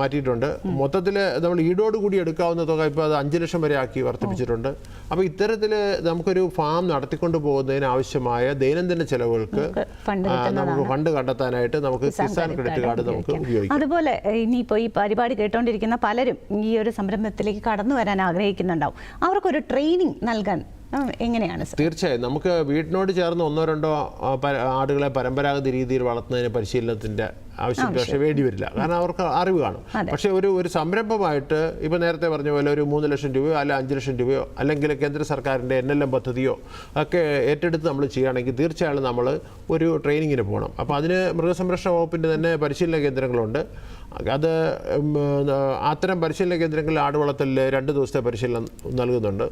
S2: മാറ്റിയിട്ടുണ്ട്. മൊത്തത്തിൽ നമ്മൾ ഈടോട് കൂടി എടുക്കാവുന്ന തുക ഇപ്പോൾ അത് അഞ്ച് ലക്ഷം വരെ ആക്കി വർദ്ധിപ്പിച്ചിട്ടുണ്ട്. അപ്പോൾ ഇത്തരത്തിൽ നമുക്കൊരു ഫാം നടത്തിക്കൊണ്ട് പോകുന്നതിന് ആവശ്യമായ ദൈനംദിന ചെലവുകൾക്ക്
S1: നമുക്ക് ഫണ്ട്
S2: കണ്ടെത്താനായിട്ട് നമുക്ക് കിസാൻ ക്രെഡിറ്റ് കാർഡ് നമുക്ക് ഉപയോഗിക്കാം.
S1: അതുപോലെ ഇനിയിപ്പോൾ ഈ പരിപാടി കേട്ടോണ്ടിരിക്കുന്ന പലരും ഈ ഒരു സംരംഭത്തിലേക്ക് കടന്നു വരാൻ ആഗ്രഹിക്കുന്നുണ്ടാവും. അവർക്കൊരു ട്രെയിനിങ് നൽകാൻ എങ്ങനെയാണ്
S2: തീർച്ചയായും. നമുക്ക് വീട്ടിനോട് ചേർന്ന് ഒന്നോ രണ്ടോ ആടുകളെ പരമ്പരാഗത രീതിയിൽ വളർത്തുന്നതിന് പരിശീലനത്തിന്റെ ആവശ്യം പക്ഷേ വേണ്ടി വരില്ല. കാരണം അവർക്ക് അറിവ് കാണും.
S1: പക്ഷെ
S2: പക്ഷേ ഒരു ഒരു സംരംഭമായിട്ട് ഇപ്പോൾ നേരത്തെ പറഞ്ഞ പോലെ ഒരു മൂന്ന് ലക്ഷം രൂപയോ അല്ല അഞ്ച് ലക്ഷം രൂപയോ അല്ലെങ്കിൽ കേന്ദ്ര സർക്കാരിന്റെ എൻ എൽ എം പദ്ധതിയോ ഒക്കെ ഏറ്റെടുത്ത് നമ്മൾ ചെയ്യുകയാണെങ്കിൽ തീർച്ചയായും നമ്മൾ ഒരു ട്രെയിനിങ്ങിന് പോകണം. അപ്പോൾ അതിന് മൃഗസംരക്ഷണ വകുപ്പിന്റെ തന്നെ പരിശീലന കേന്ദ്രങ്ങളുണ്ട്. അത് അത്തരം പരിശീലന കേന്ദ്രങ്ങളിൽ ആടുവളത്തിൽ രണ്ട് ദിവസത്തെ പരിശീലനം നൽകുന്നുണ്ട്.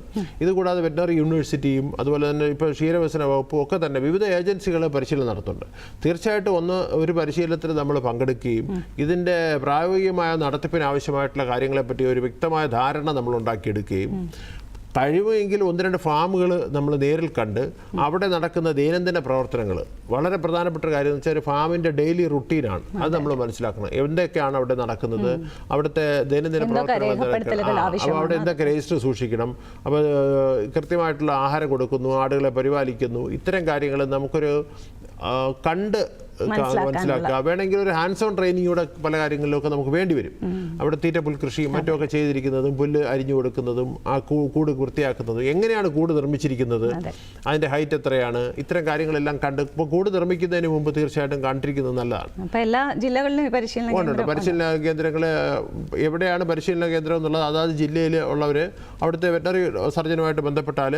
S2: ഇതുകൂടാതെ വെറ്റിനറി യൂണിവേഴ്സിറ്റിയും അതുപോലെ തന്നെ ഇപ്പോൾ ക്ഷീരവികസന വകുപ്പും ഒക്കെ തന്നെ വിവിധ ഏജൻസികൾ പരിശീലനം നടത്തുന്നുണ്ട്. തീർച്ചയായിട്ടും ഒന്ന് ഒരു പരിശീലനത്തിൽ നമ്മൾ പങ്കെടുക്കുകയും ഇതിന്റെ പ്രായോഗികമായ നടത്തിപ്പിന് ആവശ്യമായിട്ടുള്ള കാര്യങ്ങളെപ്പറ്റി ഒരു വ്യക്തമായ ധാരണ നമ്മൾ ഉണ്ടാക്കിയെടുക്കുകയും കഴിവെങ്കിൽ ഒന്ന് രണ്ട് ഫാമുകൾ നമ്മൾ നേരിൽ കണ്ട് അവിടെ നടക്കുന്ന ദൈനംദിന പ്രവർത്തനങ്ങൾ. വളരെ പ്രധാനപ്പെട്ട കാര്യം എന്ന് വെച്ചാൽ ഒരു ഫാമിന്റെ ഡെയിലി റുട്ടീനാണ്. അത് നമ്മൾ മനസ്സിലാക്കണം. എന്തൊക്കെയാണ് അവിടെ നടക്കുന്നത്? അവിടുത്തെ ദൈനംദിന പ്രവർത്തനങ്ങൾ അപ്പോൾ അവിടെ എന്തൊക്കെ രജിസ്റ്റർ സൂക്ഷിക്കണം? അപ്പോൾ കൃത്യമായിട്ടുള്ള ആഹാരം കൊടുക്കുന്നു ആടുകളെ പരിപാലിക്കുന്നു ഇത്തരം കാര്യങ്ങൾ നമുക്കൊരു കണ്ട്. മനസ്സിലാക്കുക. വേണമെങ്കിൽ ഒരു ഹാൻഡ്സ് ഓൺ ട്രെയിനിങ് കൂടെ പല കാര്യങ്ങളിലൊക്കെ നമുക്ക് വേണ്ടി വരും. അവിടെ തീറ്റ പുൽകൃഷിയും മറ്റുമൊക്കെ ചെയ്തിരിക്കുന്നതും പുല്ല് അരിഞ്ഞു കൊടുക്കുന്നതും ആ കൂട് വൃത്തിയാക്കുന്നതും എങ്ങനെയാണ് കൂട് നിർമ്മിച്ചിരിക്കുന്നത്? അതിന്റെ ഹൈറ്റ് എത്രയാണ്? ഇത്തരം കാര്യങ്ങളെല്ലാം കണ്ട് ഇപ്പോൾ കൂട് നിർമ്മിക്കുന്നതിന് മുമ്പ് തീർച്ചയായിട്ടും കണ്ടിരിക്കുന്നത് നല്ലതാണ്.
S1: എല്ലാ ജില്ലകളിലും പരിശീലന
S2: പരിശീലന കേന്ദ്രങ്ങൾ എവിടെയാണ് പരിശീലന കേന്ദ്രം എന്നുള്ളത്? അതാത് ജില്ലയിൽ ഉള്ളവർ അവിടുത്തെ വെറ്ററി സർജനുമായിട്ട് ബന്ധപ്പെട്ടാൽ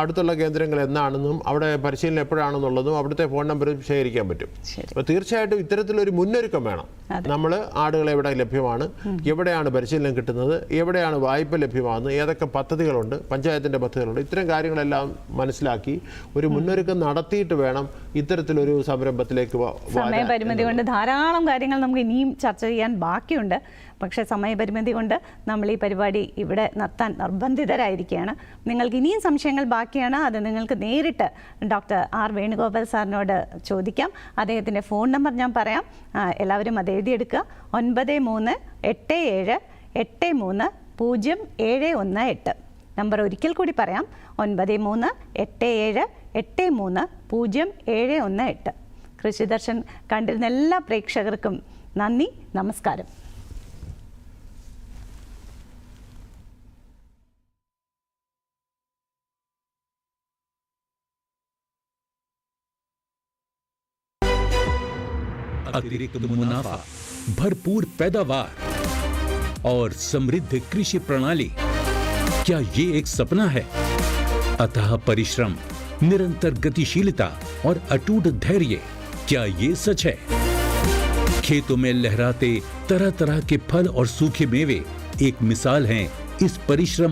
S2: അടുത്തുള്ള കേന്ദ്രങ്ങൾ എന്നാണെന്നും അവിടെ പരിശീലനം എപ്പോഴാണെന്നുള്ളതും അവിടുത്തെ ഫോൺ നമ്പറും ശേഖരിക്കാൻ പറ്റും. അപ്പോൾ തീർച്ചയായിട്ടും ഇത്തരത്തിലൊരു മുന്നൊരുക്കം വേണം. നമ്മൾ ആടുകൾ എവിടെ ലഭ്യമാണ് എവിടെയാണ് പരിശീലനം കിട്ടുന്നത് എവിടെയാണ് വായ്പ ലഭ്യമാകുന്നത് ഏതൊക്കെ പദ്ധതികളുണ്ട് പഞ്ചായത്തിന്റെ പദ്ധതികളുണ്ട് ഇത്തരം കാര്യങ്ങളെല്ലാം മനസ്സിലാക്കി ഒരു മുന്നൊരുക്കം നടത്തിയിട്ട് വേണം ഇത്തരത്തിലൊരു സംരംഭത്തിലേക്ക്
S1: സമയപരിമിതി കൊണ്ട് ധാരാളം കാര്യങ്ങൾ നമുക്ക് ഇനിയും ചർച്ച ചെയ്യാൻ ബാക്കിയുണ്ട്. പക്ഷേ സമയപരിമിതി കൊണ്ട് നമ്മൾ ഈ പരിപാടി ഇവിടെ നിർത്താൻ നിർബന്ധിതരായിരിക്കുകയാണ്. നിങ്ങൾക്ക് ഇനിയും സംശയങ്ങൾ ബാക്കിയാണ്. അത് നിങ്ങൾക്ക് നേരിട്ട് ഡോക്ടർ ആർ വേണുഗോപാൽ സാറിനോട് ചോദിക്കാം. അദ്ദേഹത്തിന്റെ ഫോൺ നമ്പർ ഞാൻ പറയാം. എല്ലാവരും അത് എഴുതിയെടുക്കുക. ഒൻപത് മൂന്ന് എട്ട് ഏഴ് എട്ട് മൂന്ന് പൂജ്യം ഏഴ് ഒന്ന് എട്ട്. നമ്പർ ഒരിക്കൽ കൂടി പറയാം. ഒൻപത് മൂന്ന് എട്ട് ഏഴ് എട്ട് മൂന്ന് പൂജ്യം ഏഴ് ഒന്ന് എട്ട്. കൃഷിദർശൻ കണ്ടിരുന്ന എല്ലാ പ്രേക്ഷകർക്കും നന്ദി. നമസ്കാരം.
S5: अतिरिक्त मुनाफा, भरपूर पैदावार और समृद्ध कृषि प्रणाली। क्या ये एक सपना है? अतः परिश्रम, निरंतर गतिशीलता और अटूट धैर्य, क्या ये सच है? खेतों में लहराते तरह तरह के फल और सूखे मेवे एक मिसाल हैं इस परिश्रम